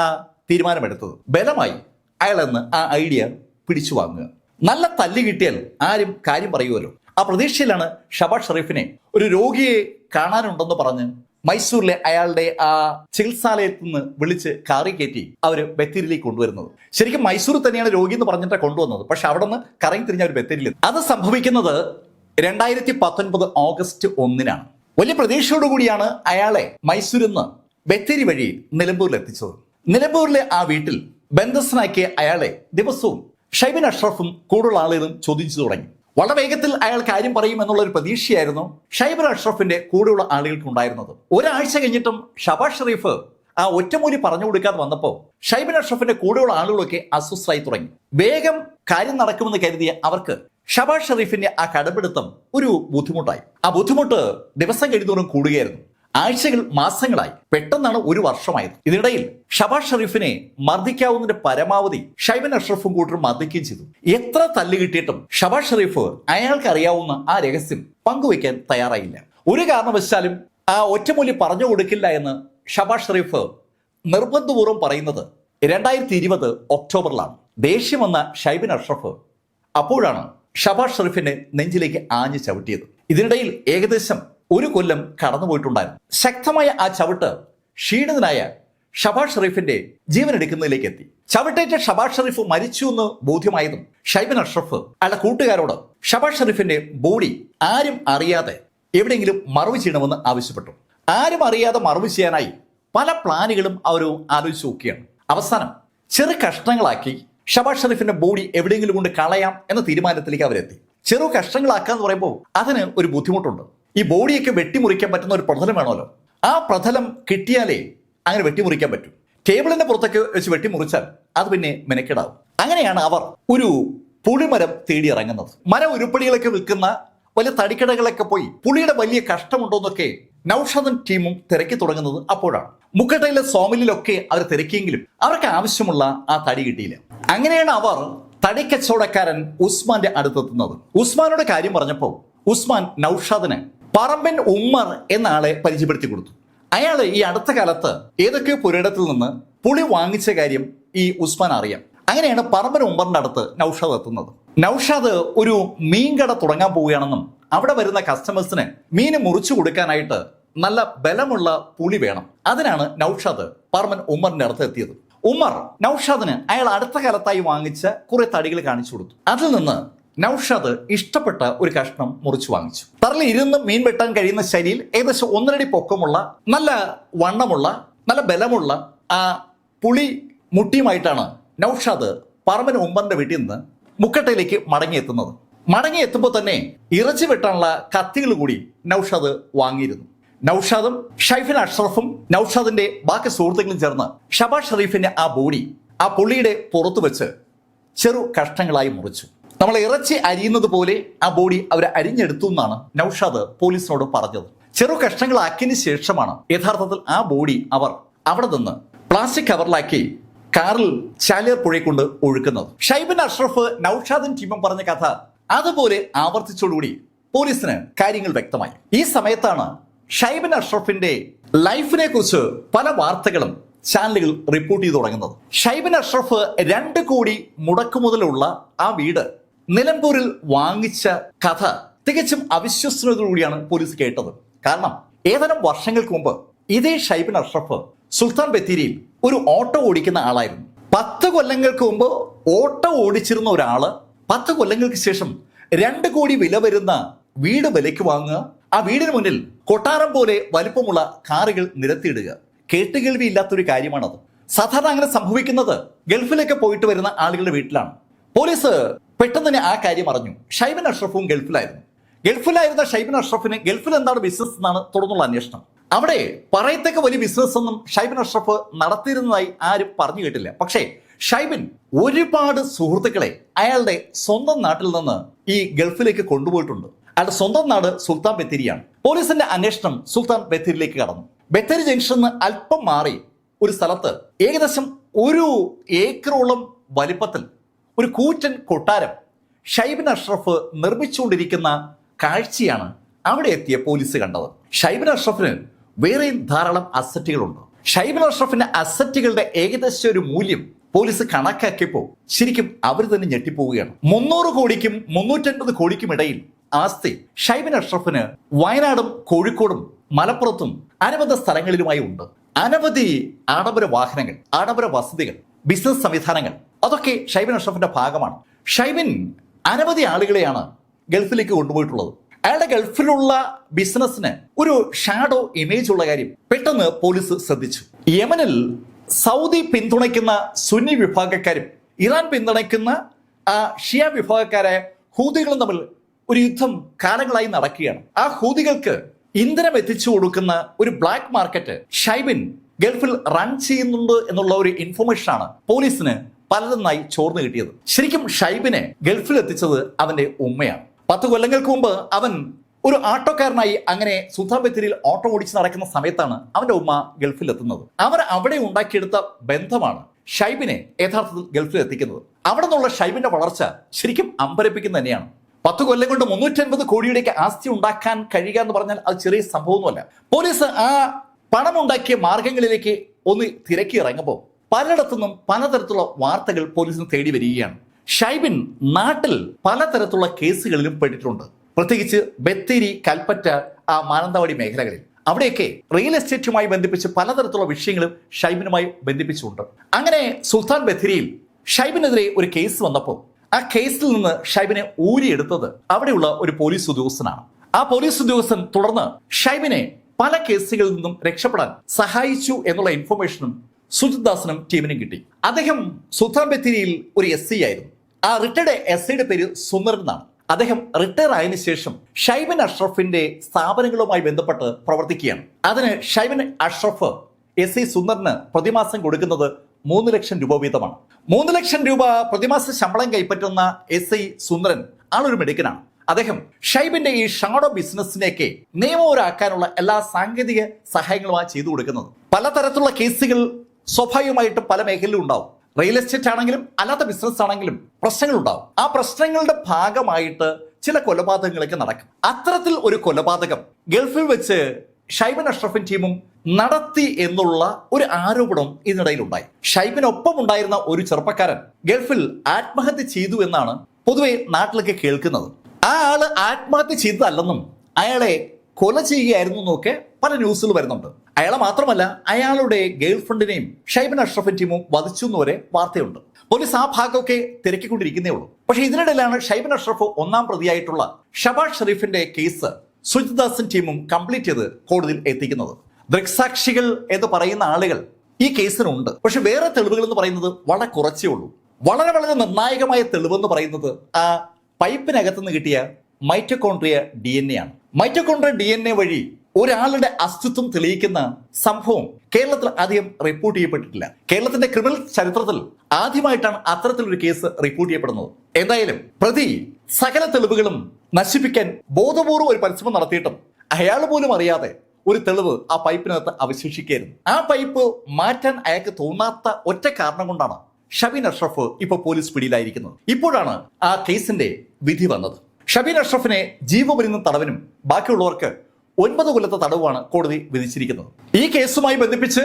തീരുമാനമെടുത്തത്. ബലമായി അയാളെന്ന് ആ ഐഡിയ പിടിച്ചു വാങ്ങുക. നല്ല തല്ല് കിട്ടിയാൽ ആരും കാര്യം പറയുമല്ലോ ആ പ്രതീക്ഷയിലാണ് ഷബാ ഷെറീഫിനെ ഒരു രോഗിയെ കാണാനുണ്ടെന്ന് പറഞ്ഞ് മൈസൂരിലെ അയാളുടെ ആ ചികിത്സാലയത്തിൽ നിന്ന് വിളിച്ച് കാറി കയറ്റി അവർ ബത്തേരിയിലേക്ക് കൊണ്ടുവരുന്നത്. ശരിക്കും മൈസൂർ തന്നെയാണ് രോഗി എന്ന് പറഞ്ഞിട്ട് കൊണ്ടുവന്നത്. പക്ഷെ അവിടെ നിന്ന് കറങ്ങി തിരിഞ്ഞ ഒരു ബത്തേരിയിൽ അത് സംഭവിക്കുന്നത് രണ്ടായിരത്തി പത്തൊൻപത് ഓഗസ്റ്റ് ഒന്നിനാണ്. വലിയ പ്രതീക്ഷയോടുകൂടിയാണ് അയാളെ മൈസൂരിൽ നിന്ന് ബത്തേരി വഴി നിലമ്പൂരിൽ എത്തിച്ചത്. നിലമ്പൂരിലെ ആ വീട്ടിൽ ബന്ധസ്സനാക്കിയ അയാളെ ദിവസവും ഷൈബിൻ അഷ്റഫും കൂടുതൽ ആളുകളും ചോദിച്ചു തുടങ്ങി. വളരെ വേഗത്തിൽ അയാൾ കാര്യം പറയും എന്നുള്ള ഒരു പ്രതീക്ഷയായിരുന്നു ഷൈബർ അഷ്റഫിന്റെ കൂടെയുള്ള ആളുകൾക്ക് ഉണ്ടായിരുന്നത് ഒരാഴ്ച കഴിഞ്ഞിട്ടും ഷബാസ് ഷെറീഫ് ആ ഒറ്റമൂലി പറഞ്ഞു കൊടുക്കാതെ വന്നപ്പോൾ ഷൈബിൻ അഷ്റഫിന്റെ കൂടെയുള്ള ആളുകളൊക്കെ അസ്വസ്ഥരായി തുടങ്ങി. വേഗം കാര്യം നടക്കുമെന്ന് കരുതിയ അവർക്ക് ഷബാസ് ഷെറീഫിന്റെ ആ കടപിടുത്തം ഒരു ബുദ്ധിമുട്ടായി. ആ ബുദ്ധിമുട്ട് ദിവസം കഴിഞ്ഞോറും കൂടുകയായിരുന്നു. ആഴ്ചകൾ മാസങ്ങളായി. പെട്ടെന്നാണ് ഒരു വർഷമായത്. ഇതിനിടയിൽ ഷബാസ് ഷെറീഫിനെ മർദ്ദിക്കാവുന്നതിന്റെ പരമാവധി ഷൈബൻ അഷ്റഫും കൂട്ടരും മർദ്ദിക്കുകയും ചെയ്തു. എത്ര തല്ല് കിട്ടിയിട്ടും ഷബാസ് ഷെറീഫ് അയാൾക്ക് അറിയാവുന്ന ആ രഹസ്യം പങ്കുവയ്ക്കാൻ തയ്യാറായില്ല. ഒരു കാരണവശാലും ആ ഒറ്റമൂലി പറഞ്ഞു കൊടുക്കില്ല എന്ന് ഷബാസ് ഷെറീഫ് നിർബന്ധപൂർവം പറയുന്നത് രണ്ടായിരത്തി ഇരുപത് ഒക്ടോബറിലാണ്. ദേഷ്യം വന്ന ഷൈബിൻ അഷ്റഫ് അപ്പോഴാണ് ഷബാസ് ഷെറീഫിന്റെ നെഞ്ചിലേക്ക് ആഞ്ഞു ചവിട്ടിയത്. ഇതിനിടയിൽ ഏകദേശം ഒരു കൊല്ലം കടന്നുപോയിട്ടുണ്ടായിരുന്നു. ശക്തമായ ആ ചവിട്ട് ക്ഷീണിതനായ ഷബാഷ് ഷെറീഫിന്റെ ജീവൻ എടുക്കുന്നതിലേക്ക് എത്തി. ചവിട്ടേറ്റ ഷബാഷ് ഷെറീഫ് മരിച്ചു എന്ന് ബോധ്യമായതും ഷൈബിൻ അഷ്റഫ് അയാളുടെ കൂട്ടുകാരോട് ഷബാഷ് ഷെറീഫിന്റെ ബോഡി ആരും അറിയാതെ എവിടെയെങ്കിലും മറവ് ചെയ്യണമെന്ന് ആവശ്യപ്പെട്ടു. ആരും അറിയാതെ മറവ് ചെയ്യാനായി പല പ്ലാനുകളും അവർ ആലോചിച്ച് നോക്കുകയാണ്. അവസാനം ചെറു കഷ്ണങ്ങളാക്കി ഷബാഷ് ഷെറീഫിന്റെ ബോഡി എവിടെയെങ്കിലും കൊണ്ട് കളയാം എന്ന തീരുമാനത്തിലേക്ക് അവരെത്തി. ചെറു കഷ്ണങ്ങളാക്കുക എന്ന് പറയുമ്പോൾ അതിന് ഒരു ബുദ്ധിമുട്ടുണ്ട്. ഈ ബോഡിയൊക്കെ വെട്ടിമുറിക്കാൻ പറ്റുന്ന ഒരു പ്രതലം വേണമല്ലോ. ആ പ്രതലം കിട്ടിയാലേ അങ്ങനെ വെട്ടിമുറിക്കാൻ പറ്റും. ടേബിളിന്റെ പുറത്തൊക്കെ വെച്ച് വെട്ടിമുറിച്ചാൽ അത് പിന്നെ മെനക്കെടാവും. അങ്ങനെയാണ് അവർ ഒരു പുളിമരം തേടി ഇറങ്ങുന്നത്. മര ഉരുപ്പടികളൊക്കെ വിൽക്കുന്ന വലിയ തടിക്കടകളൊക്കെ പോയി പുളിയുടെ വലിയ കഷ്ടമുണ്ടോന്നൊക്കെ നൌഷാദൻ ടീമും തിരക്കി തുടങ്ങുന്നത് അപ്പോഴാണ്. മുക്കട്ടയിലെ സോമലിലൊക്കെ അവർ തിരക്കിയെങ്കിലും അവർക്ക് ആവശ്യമുള്ള ആ തടി കിട്ടിയില്ല. അങ്ങനെയാണ് അവർ തടിക്കച്ചവടക്കാരൻ ഉസ്മാന്റെ അടുത്തെത്തുന്നത്. ഉസ്മാനോട് കാര്യം പറഞ്ഞപ്പോൾ ഉസ്മാൻ നൌഷാദിന് പറമ്പൻ ഉമ്മർ എന്ന ആളെ പരിചയപ്പെടുത്തി കൊടുത്തു. അയാൾ ഈ അടുത്ത കാലത്ത് ഏതൊക്കെ പുരയിടത്തിൽ നിന്ന് പുളി വാങ്ങിച്ച കാര്യം ഈ ഉസ്മാൻ അറിയാം. അങ്ങനെയാണ് പറമ്പൻ ഉമ്മറിന്റെ അടുത്ത് നൌഷാദ് എത്തുന്നത്. നൌഷാദ് ഒരു മീൻകട തുടങ്ങാൻ പോവുകയാണെന്നും അവിടെ വരുന്ന കസ്റ്റമേഴ്സിന് മീൻ മുറിച്ചു കൊടുക്കാനായിട്ട് നല്ല ബലമുള്ള പുളി വേണം. അതിനാണ് നൌഷാദ് പറമ്പൻ ഉമ്മറിന്റെ അടുത്ത് എത്തിയത്. ഉമ്മർ നൌഷാദിന് അയാൾ അടുത്ത കാലത്തായി വാങ്ങിച്ച കുറെ തടികൾ കാണിച്ചു കൊടുത്തു. അതിൽ നിന്ന് നൌഷാദ് ഇഷ്ടപ്പെട്ട ഒരു കഷ്ണം മുറിച്ചു വാങ്ങിച്ചു. തറയിൽ ഇരുന്ന് മീൻ വെട്ടാൻ കഴിയുന്ന ശരിയിൽ ഏകദേശം ഒന്നരടി പൊക്കമുള്ള നല്ല വണ്ണമുള്ള നല്ല ബലമുള്ള ആ പുളി മുട്ടിയുമായിട്ടാണ് നൌഷാദ് പറമ്പൻ ഉമ്മറിന്റെ വീട്ടിൽ നിന്ന് മുക്കട്ടയിലേക്ക് മടങ്ങിയെത്തുന്നത്. മടങ്ങിയെത്തുമ്പോൾ തന്നെ ഇറച്ചി വെട്ടാനുള്ള കത്തികൾ കൂടി നൌഷാദ് വാങ്ങിയിരുന്നു. നൌഷാദും ഷൈഫിൻ അഷ്റഫും നൌഷാദിന്റെ ബാക്കി സുഹൃത്തുക്കളും ചേർന്ന് ഷബാ ഷെറീഫിന്റെ ആ ബോഡി ആ പുള്ളിയുടെ പുറത്തു വെച്ച് ചെറു കഷ്ണങ്ങളായി മുറിച്ചു. നമ്മൾ ഇറച്ചി അരിയുന്നത് പോലെ ആ ബോഡി അവർ അരിഞ്ഞെടുത്തു എന്നാണ് നൌഷാദ് പോലീസിനോട് പറഞ്ഞത്. ചെറു കഷ്ണങ്ങളാക്കിയതിനു ശേഷമാണ് യഥാർത്ഥത്തിൽ ആ ബോഡി അവർ അവിടെ നിന്ന് പ്ലാസ്റ്റിക് കവറിലാക്കി കാറിൽ ചാലിയർ പുഴയെ കൊണ്ട് ഒഴുക്കുന്നത്. ഷൈബിൻ അഷ്റഫ് നൌഷാദിൻ ടീമും പറഞ്ഞ കഥ അതുപോലെ ആവർത്തിച്ചോടുകൂടി പോലീസിന് കാര്യങ്ങൾ വ്യക്തമായി. ഈ സമയത്താണ് ഷൈബിൻ അഷ്റഫിന്റെ ലൈഫിനെ കുറിച്ച് പല വാർത്തകളും ചാനലുകൾ റിപ്പോർട്ട് ചെയ്തു തുടങ്ങുന്നത്. ഷൈബിൻ അഷ്റഫ് രണ്ട് കോടി മുടക്കുമുതലുള്ള ആ വീട് നിലമ്പൂരിൽ വാങ്ങിച്ച കഥ തികച്ചും അവിശ്വസനീയതയോടുകൂടിയാണ് പോലീസ് കേട്ടത്. കാരണം ഏതാനും വർഷങ്ങൾക്ക് മുമ്പ് ഇതേ ഷൈബിൻ അഷ്റഫ് സുൽത്താൻ ബത്തേരിയിൽ ഒരു ഓട്ടോ ഓടിക്കുന്ന ആളായിരുന്നു. പത്ത് കൊല്ലങ്ങൾക്ക് മുമ്പ് ഓട്ടോ ഓടിച്ചിരുന്ന ഒരാൾ പത്ത് കൊല്ലങ്ങൾക്ക് ശേഷം രണ്ട് കോടി വില വരുന്ന വീട് വിലയ്ക്ക് വാങ്ങുക ആ വീടിന് മുന്നിൽ കൊട്ടാരം പോലെ വലുപ്പമുള്ള കാറുകൾ നിരത്തിയിടുക. കേട്ടുകേൾവി ഇല്ലാത്തൊരു കാര്യമാണത്. സാധാരണ അങ്ങനെ സംഭവിക്കുന്നത് ഗൾഫിലേക്ക് പോയിട്ട് വരുന്ന ആളുകളുടെ വീട്ടിലാണ്. പോലീസ് പെട്ടെന്ന് തന്നെ ആ കാര്യം അറിഞ്ഞു. ഷൈബൻ അഷ്റഫും ഗൾഫിലായിരുന്നു. ഗൾഫിലായിരുന്ന ഷൈബൻ അഷ്റഫിന് ഗൾഫിൽ എന്താണ് ബിസിനസ് എന്നാണ് തുടർന്നുള്ള അന്വേഷണം. അവിടെ പറയത്തക്ക വലിയ ബിസിനസ് ഒന്നും ഷൈബിൻ അഷ്റഫ് നടത്തിയിരുന്നതായി ആരും പറഞ്ഞു കേട്ടില്ല. പക്ഷേ ഷൈബിൻ ഒരുപാട് സുഹൃത്തുക്കളെ അയാളുടെ സ്വന്തം നാട്ടിൽ നിന്ന് ഈ ഗൾഫിലേക്ക് കൊണ്ടുപോയിട്ടുണ്ട്. അയാളുടെ സ്വന്തം നാട് സുൽത്താൻ ബത്തേരിയാണ്. പോലീസിന്റെ അന്വേഷണം സുൽത്താൻ ബത്തേരിയിലേക്ക് കടന്നു. ബത്തേരി ജംഗ്ഷനിൽ നിന്ന് അല്പം മാറി ഒരു സ്ഥലത്ത് ഏകദേശം ഒരു ഏക്കറോളം വലിപ്പത്തിൽ ഒരു കൂറ്റൻ കൊട്ടാരം ഷൈബിൻ അഷ്റഫ് നിർമ്മിച്ചുകൊണ്ടിരിക്കുന്ന കാഴ്ചയാണ് അവിടെ എത്തിയ പോലീസ് കണ്ടത്. ഷൈബിൻ അഷ്റഫിന് വേറെയും ധാരാളം അസറ്റുകളുണ്ട്. ഷൈബിൻ അഷ്റഫിന്റെ അസറ്റുകളുടെ ഏകദേശ ഒരു മൂല്യം പോലീസ് കണക്കാക്കിയപ്പോൾ ശരിക്കും അവർ തന്നെ ഞെട്ടിപ്പോവുകയാണ്. മുന്നൂറ് കോടിക്കും മുന്നൂറ്റൻപത് കോടിക്കും ഇടയിൽ ആസ്തി ഷൈബിൻ അഷ്റഫിന് വയനാടും കോഴിക്കോടും മലപ്പുറത്തും അനവധി സ്ഥലങ്ങളിലുമായി ഉണ്ട്. അനവധി ആഡംബര വാഹനങ്ങൾ ആഡംബര വസതികൾ ബിസിനസ് സംവിധാനങ്ങൾ അതൊക്കെ ഷൈബിൻ അഷ്റഫിന്റെ ഭാഗമാണ്. ഷൈബിൻ അനവധി ആളുകളെയാണ് ഗൾഫിലേക്ക് കൊണ്ടുപോയിട്ടുള്ളത്. അയാളുടെ ഗൾഫിലുള്ള ബിസിനസ്സിന് ഒരു ഷാഡോ ഇമേജ് ഉള്ള കാര്യം പെട്ടെന്ന് പോലീസ് ശ്രദ്ധിച്ചു. യമനിൽ സൗദി പിന്തുണയ്ക്കുന്ന സുന്നി വിഭാഗക്കാരും ഇറാൻ പിന്തുണയ്ക്കുന്ന ഷിയ വിഭാഗക്കാരെ ഹൂതികളും തമ്മിൽ ഒരു യുദ്ധം കാലങ്ങളായി നടക്കുകയാണ്. ആ ഹൂതികൾക്ക് ഇന്ധനം എത്തിച്ചു കൊടുക്കുന്ന ഒരു ബ്ലാക്ക് മാർക്കറ്റ് ഷൈബിൻ ഗൾഫിൽ റൺ ചെയ്യുന്നുണ്ട് എന്നുള്ള ഒരു ഇൻഫർമേഷൻ ആണ് പോലീസിന് പലതെന്നായി ചോർന്നു കിട്ടിയത്. ശരിക്കും ഷൈബിനെ ഗൾഫിൽ എത്തിച്ചത് അവന്റെ ഉമ്മയാണ്. പത്ത് കൊല്ലങ്ങൾക്ക് മുമ്പ് അവൻ ഒരു ഓട്ടോക്കാരനായി അങ്ങനെ സുൽത്താൻ ഓട്ടോ ഓടിച്ച് നടക്കുന്ന സമയത്താണ് അവന്റെ ഉമ്മ ഗൾഫിൽ എത്തുന്നത്. അവർ അവിടെ ഉണ്ടാക്കിയെടുത്ത ബന്ധമാണ് ഷൈബിനെ യഥാർത്ഥത്തിൽ ഗൾഫിൽ എത്തിക്കുന്നത്. അവിടെ നിന്നുള്ള ഷൈബിന്റെ വളർച്ച ശരിക്കും അമ്പരപ്പിക്കുന്ന തന്നെയാണ്. പത്ത് കൊല്ലം കൊണ്ട് മുന്നൂറ്റൻപത് കോടിയുടെയൊക്കെ ആസ്തി ഉണ്ടാക്കാൻ കഴിയുക എന്ന് പറഞ്ഞാൽ അത് ചെറിയ സംഭവമൊന്നുമല്ല. പോലീസ് ആ പണമുണ്ടാക്കിയ മാർഗങ്ങളിലേക്ക് ഒന്ന് തിരക്കി ഇറങ്ങുമ്പോൾ പലയിടത്തുനിന്നും പലതരത്തിലുള്ള വാർത്തകൾ പോലീസിന് തേടി വരികയാണ്. ഷൈബിൻ നാട്ടിൽ പലതരത്തിലുള്ള കേസുകളിലും പെട്ടിട്ടുണ്ട്. പ്രത്യേകിച്ച് ബത്തേരി കൽപ്പറ്റ ആ മാനന്തവാടി മേഖലകളിൽ. അവിടെയൊക്കെ റിയൽ എസ്റ്റേറ്റുമായി ബന്ധിപ്പിച്ച് പലതരത്തിലുള്ള വിഷയങ്ങളും ഷൈബിനുമായി ബന്ധിപ്പിച്ചുണ്ട് അങ്ങനെ സുൽത്താൻ ബത്തേരിയിൽ ഷൈബിനെതിരെ ഒരു കേസ് വന്നപ്പോൾ ആ കേസിൽ നിന്ന് ഷൈബിനെ ഊരിയെടുത്തത് അവിടെയുള്ള ഒരു പോലീസ് ഉദ്യോഗസ്ഥനാണ്. ആ പോലീസ് ഉദ്യോഗസ്ഥൻ തുടർന്ന് ഷൈബിനെ പല കേസുകളിൽ നിന്നും രക്ഷപ്പെടാൻ സഹായിച്ചു എന്നുള്ള ഇൻഫർമേഷനും സുജിത് ദാസിനും ടീമിനും കിട്ടി. അദ്ദേഹം സുൽത്താൻ ബത്തേരിയിൽ ഒരു എസ് സി ആയിരുന്നു. ആ റിട്ടയർഡ് എസ് സിയുടെ പേര് സുന്ദരൻ എന്നാണ്. അദ്ദേഹം റിട്ടയർ ആയതിനു ശേഷം ഷൈബൻ അഷ്റഫിന്റെ സ്ഥാപനങ്ങളുമായി ബന്ധപ്പെട്ട് പ്രവർത്തിക്കുകയാണ്. അതിന് ഷൈബൻ അഷ്റഫ് എസ് സി സുന്ദറിന് പ്രതിമാസം കൊടുക്കുന്നത് മൂന്ന് ലക്ഷം രൂപ വീതമാണ്. മൂന്ന് ലക്ഷം രൂപ പ്രതിമാസ ശമ്പളം കൈപ്പറ്റുന്ന എസ് ഐ സുന്ദരൻ ആളൊരു മെഡിക്കനാണ് അദ്ദേഹം ഷൈബിന്റെ ഈ ഷാഡോ ബിസിനസ്സിനെയൊക്കെ നിയമപരമാക്കാനുള്ള എല്ലാ സാങ്കേതിക സഹായങ്ങളുമാണ് ചെയ്തു കൊടുക്കുന്നത്. പലതരത്തിലുള്ള കേസുകൾ സ്വാഭാവികമായിട്ടും പല മേഖലയിലും ഉണ്ടാവും. റിയൽ എസ്റ്റേറ്റ് ആണെങ്കിലും അല്ലാത്ത ബിസിനസ് ആണെങ്കിലും പ്രശ്നങ്ങൾ ഉണ്ടാവും ആ പ്രശ്നങ്ങളുടെ ഭാഗമായിട്ട് ചില കൊലപാതകങ്ങളൊക്കെ നടക്കും. അത്തരത്തിൽ ഒരു കൊലപാതകം ഗൾഫിൽ വെച്ച് ഷൈബൻ അഷ്റഫിൻ ടീമും നടത്തി എന്നുള്ള ഒരു ആരോപണം ഇതിനിടയിൽ ഉണ്ടായി ഷൈബിനൊപ്പം ഉണ്ടായിരുന്ന ഒരു ചെറുപ്പക്കാരൻ ഗൾഫിൽ ആത്മഹത്യ ചെയ്തു എന്നാണ് പൊതുവെ നാട്ടിലൊക്കെ കേൾക്കുന്നത്. ആ ആൾ ആത്മഹത്യ ചെയ്തതല്ലെന്നും അയാളെ കൊല ചെയ്യുകയായിരുന്നു എന്നൊക്കെ പല ന്യൂസുകൾ വരുന്നുണ്ട്. അയാളെ മാത്രമല്ല അയാളുടെ ഗേൾഫ്രണ്ടിനെയും ഷൈബൻ അഷ്റഫിൻ ടീമും വധിച്ചു എന്ന് വരെ വാർത്തയുണ്ട്. പോലീസ് ആ ഭാഗമൊക്കെ തിരക്കിക്കൊണ്ടിരിക്കുന്നേ ഉള്ളൂ. പക്ഷെ ഇതിനിടയിലാണ് ഷൈബൻ അഷ്റഫ് ഒന്നാം പ്രതിയായിട്ടുള്ള ഷബാഷ് ഷെരീഫിന്റെ കേസ് സുജിദാസൻ ടീമും കംപ്ലീറ്റ് ചെയ്ത് കോടതിയിൽ എത്തിക്കുന്നത്. ദൃക്സാക്ഷികൾ എന്ന് പറയുന്ന ആളുകൾ ഈ കേസിനുണ്ട്. പക്ഷെ വേറെ തെളിവുകൾ എന്ന് പറയുന്നത് വളരെ കുറച്ചേ ഉള്ളൂ. വളരെ വളരെ നിർണായകമായ തെളിവെന്ന് പറയുന്നത് ആ പൈപ്പിനകത്തുനിന്ന് കിട്ടിയ മൈറ്റോകോൺട്രിയ ഡി എൻ എ ആണ്. മൈറ്റോകോൺട്രിയ ഡി എൻ എ വഴി ഒരാളുടെ അസ്തിത്വം തെളിയിക്കുന്ന സംഭവം കേരളത്തിൽ അധികം റിപ്പോർട്ട് ചെയ്യപ്പെട്ടിട്ടില്ല. കേരളത്തിന്റെ ക്രിമിനൽ ചരിത്രത്തിൽ ആദ്യമായിട്ടാണ് അത്തരത്തിലൊരു കേസ് റിപ്പോർട്ട് ചെയ്യപ്പെടുന്നത്. എന്തായാലും പ്രതി സകല തെളിവുകളും നശിപ്പിക്കാൻ ബോധപൂർവം ഒരു പരിശ്രമം നടത്തിയിട്ടും അയാൾ പോലും അറിയാതെ ഒരു തെളിവ് ആ പൈപ്പിനകത്ത് അവശേഷിക്കായിരുന്നു ആ പൈപ്പ് മാറ്റാൻ അയാൾക്ക് തോന്നാത്ത ഒറ്റ കാരണം കൊണ്ടാണ് ഷബീൻ അഷ്റഫ് ഇപ്പൊ പോലീസ് പിടിയിലായിരിക്കുന്നത്. ഇപ്പോഴാണ് ആ കേസിന്റെ വിധി വന്നത്. ഷബീൻ അഷ്റഫിനെ ജീവപര്യന്തം തടവിനും ബാക്കിയുള്ളവർക്ക് ഒൻപത് കൊല്ലത്തെ തടവുമാണ് കോടതി വിധിച്ചിരിക്കുന്നത്. ഈ കേസുമായി ബന്ധിപ്പിച്ച്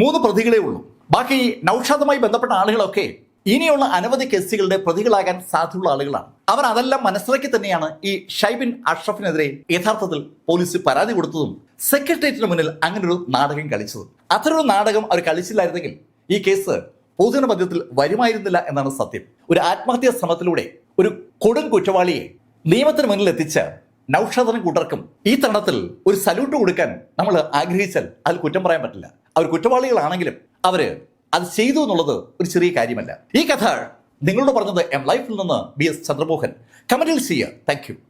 മൂന്ന് പ്രതികളേ ഉള്ളൂ. ബാക്കി നൌഷാദുമായി ബന്ധപ്പെട്ട ആളുകളൊക്കെ ഇനിയുള്ള അനവധി കേസുകളുടെ പ്രതികളാകാൻ സാധ്യതയുള്ള ആളുകളാണ്. അവർ അതെല്ലാം മനസ്സിലാക്കി തന്നെയാണ് ഈ ഷൈബിൻ അഷ്റഫിനെതിരെ യഥാർത്ഥത്തിൽ പോലീസ് പരാതി കൊടുത്തതും സെക്രട്ടേറിയറ്റിന് മുന്നിൽ അങ്ങനെ ഒരു നാടകം കളിച്ചതും. അത്തരൊരു നാടകം അവർ കളിച്ചില്ലായിരുന്നെങ്കിൽ ഈ കേസ് പൊതുജന മധ്യത്തിൽ വരുമായിരുന്നില്ല എന്നാണ് സത്യം. ഒരു ആത്മഹത്യാ ശ്രമത്തിലൂടെ ഒരു കൊടും കുറ്റവാളിയെ നിയമത്തിന് മുന്നിൽ എത്തിച്ച നൌഷാദനും കൂട്ടർക്കും. ഈ തരണത്തിൽ ഒരു സല്യൂട്ട് കൊടുക്കാൻ നമ്മൾ ആഗ്രഹിച്ചാൽ അതിൽ കുറ്റം പറയാൻ പറ്റില്ല. അവർ കുറ്റവാളികളാണെങ്കിലും അവർ അത് ചെയ്തു എന്നുള്ളത് ഒരു ചെറിയ കാര്യമല്ല. ഈ കഥ നിങ്ങളോട് പറഞ്ഞത് എം ലൈഫിൽ നിന്ന് ബി എസ് ചന്ദ്രമോഹൻ. കമന്റിൽ ചെയ്യുക താങ്ക്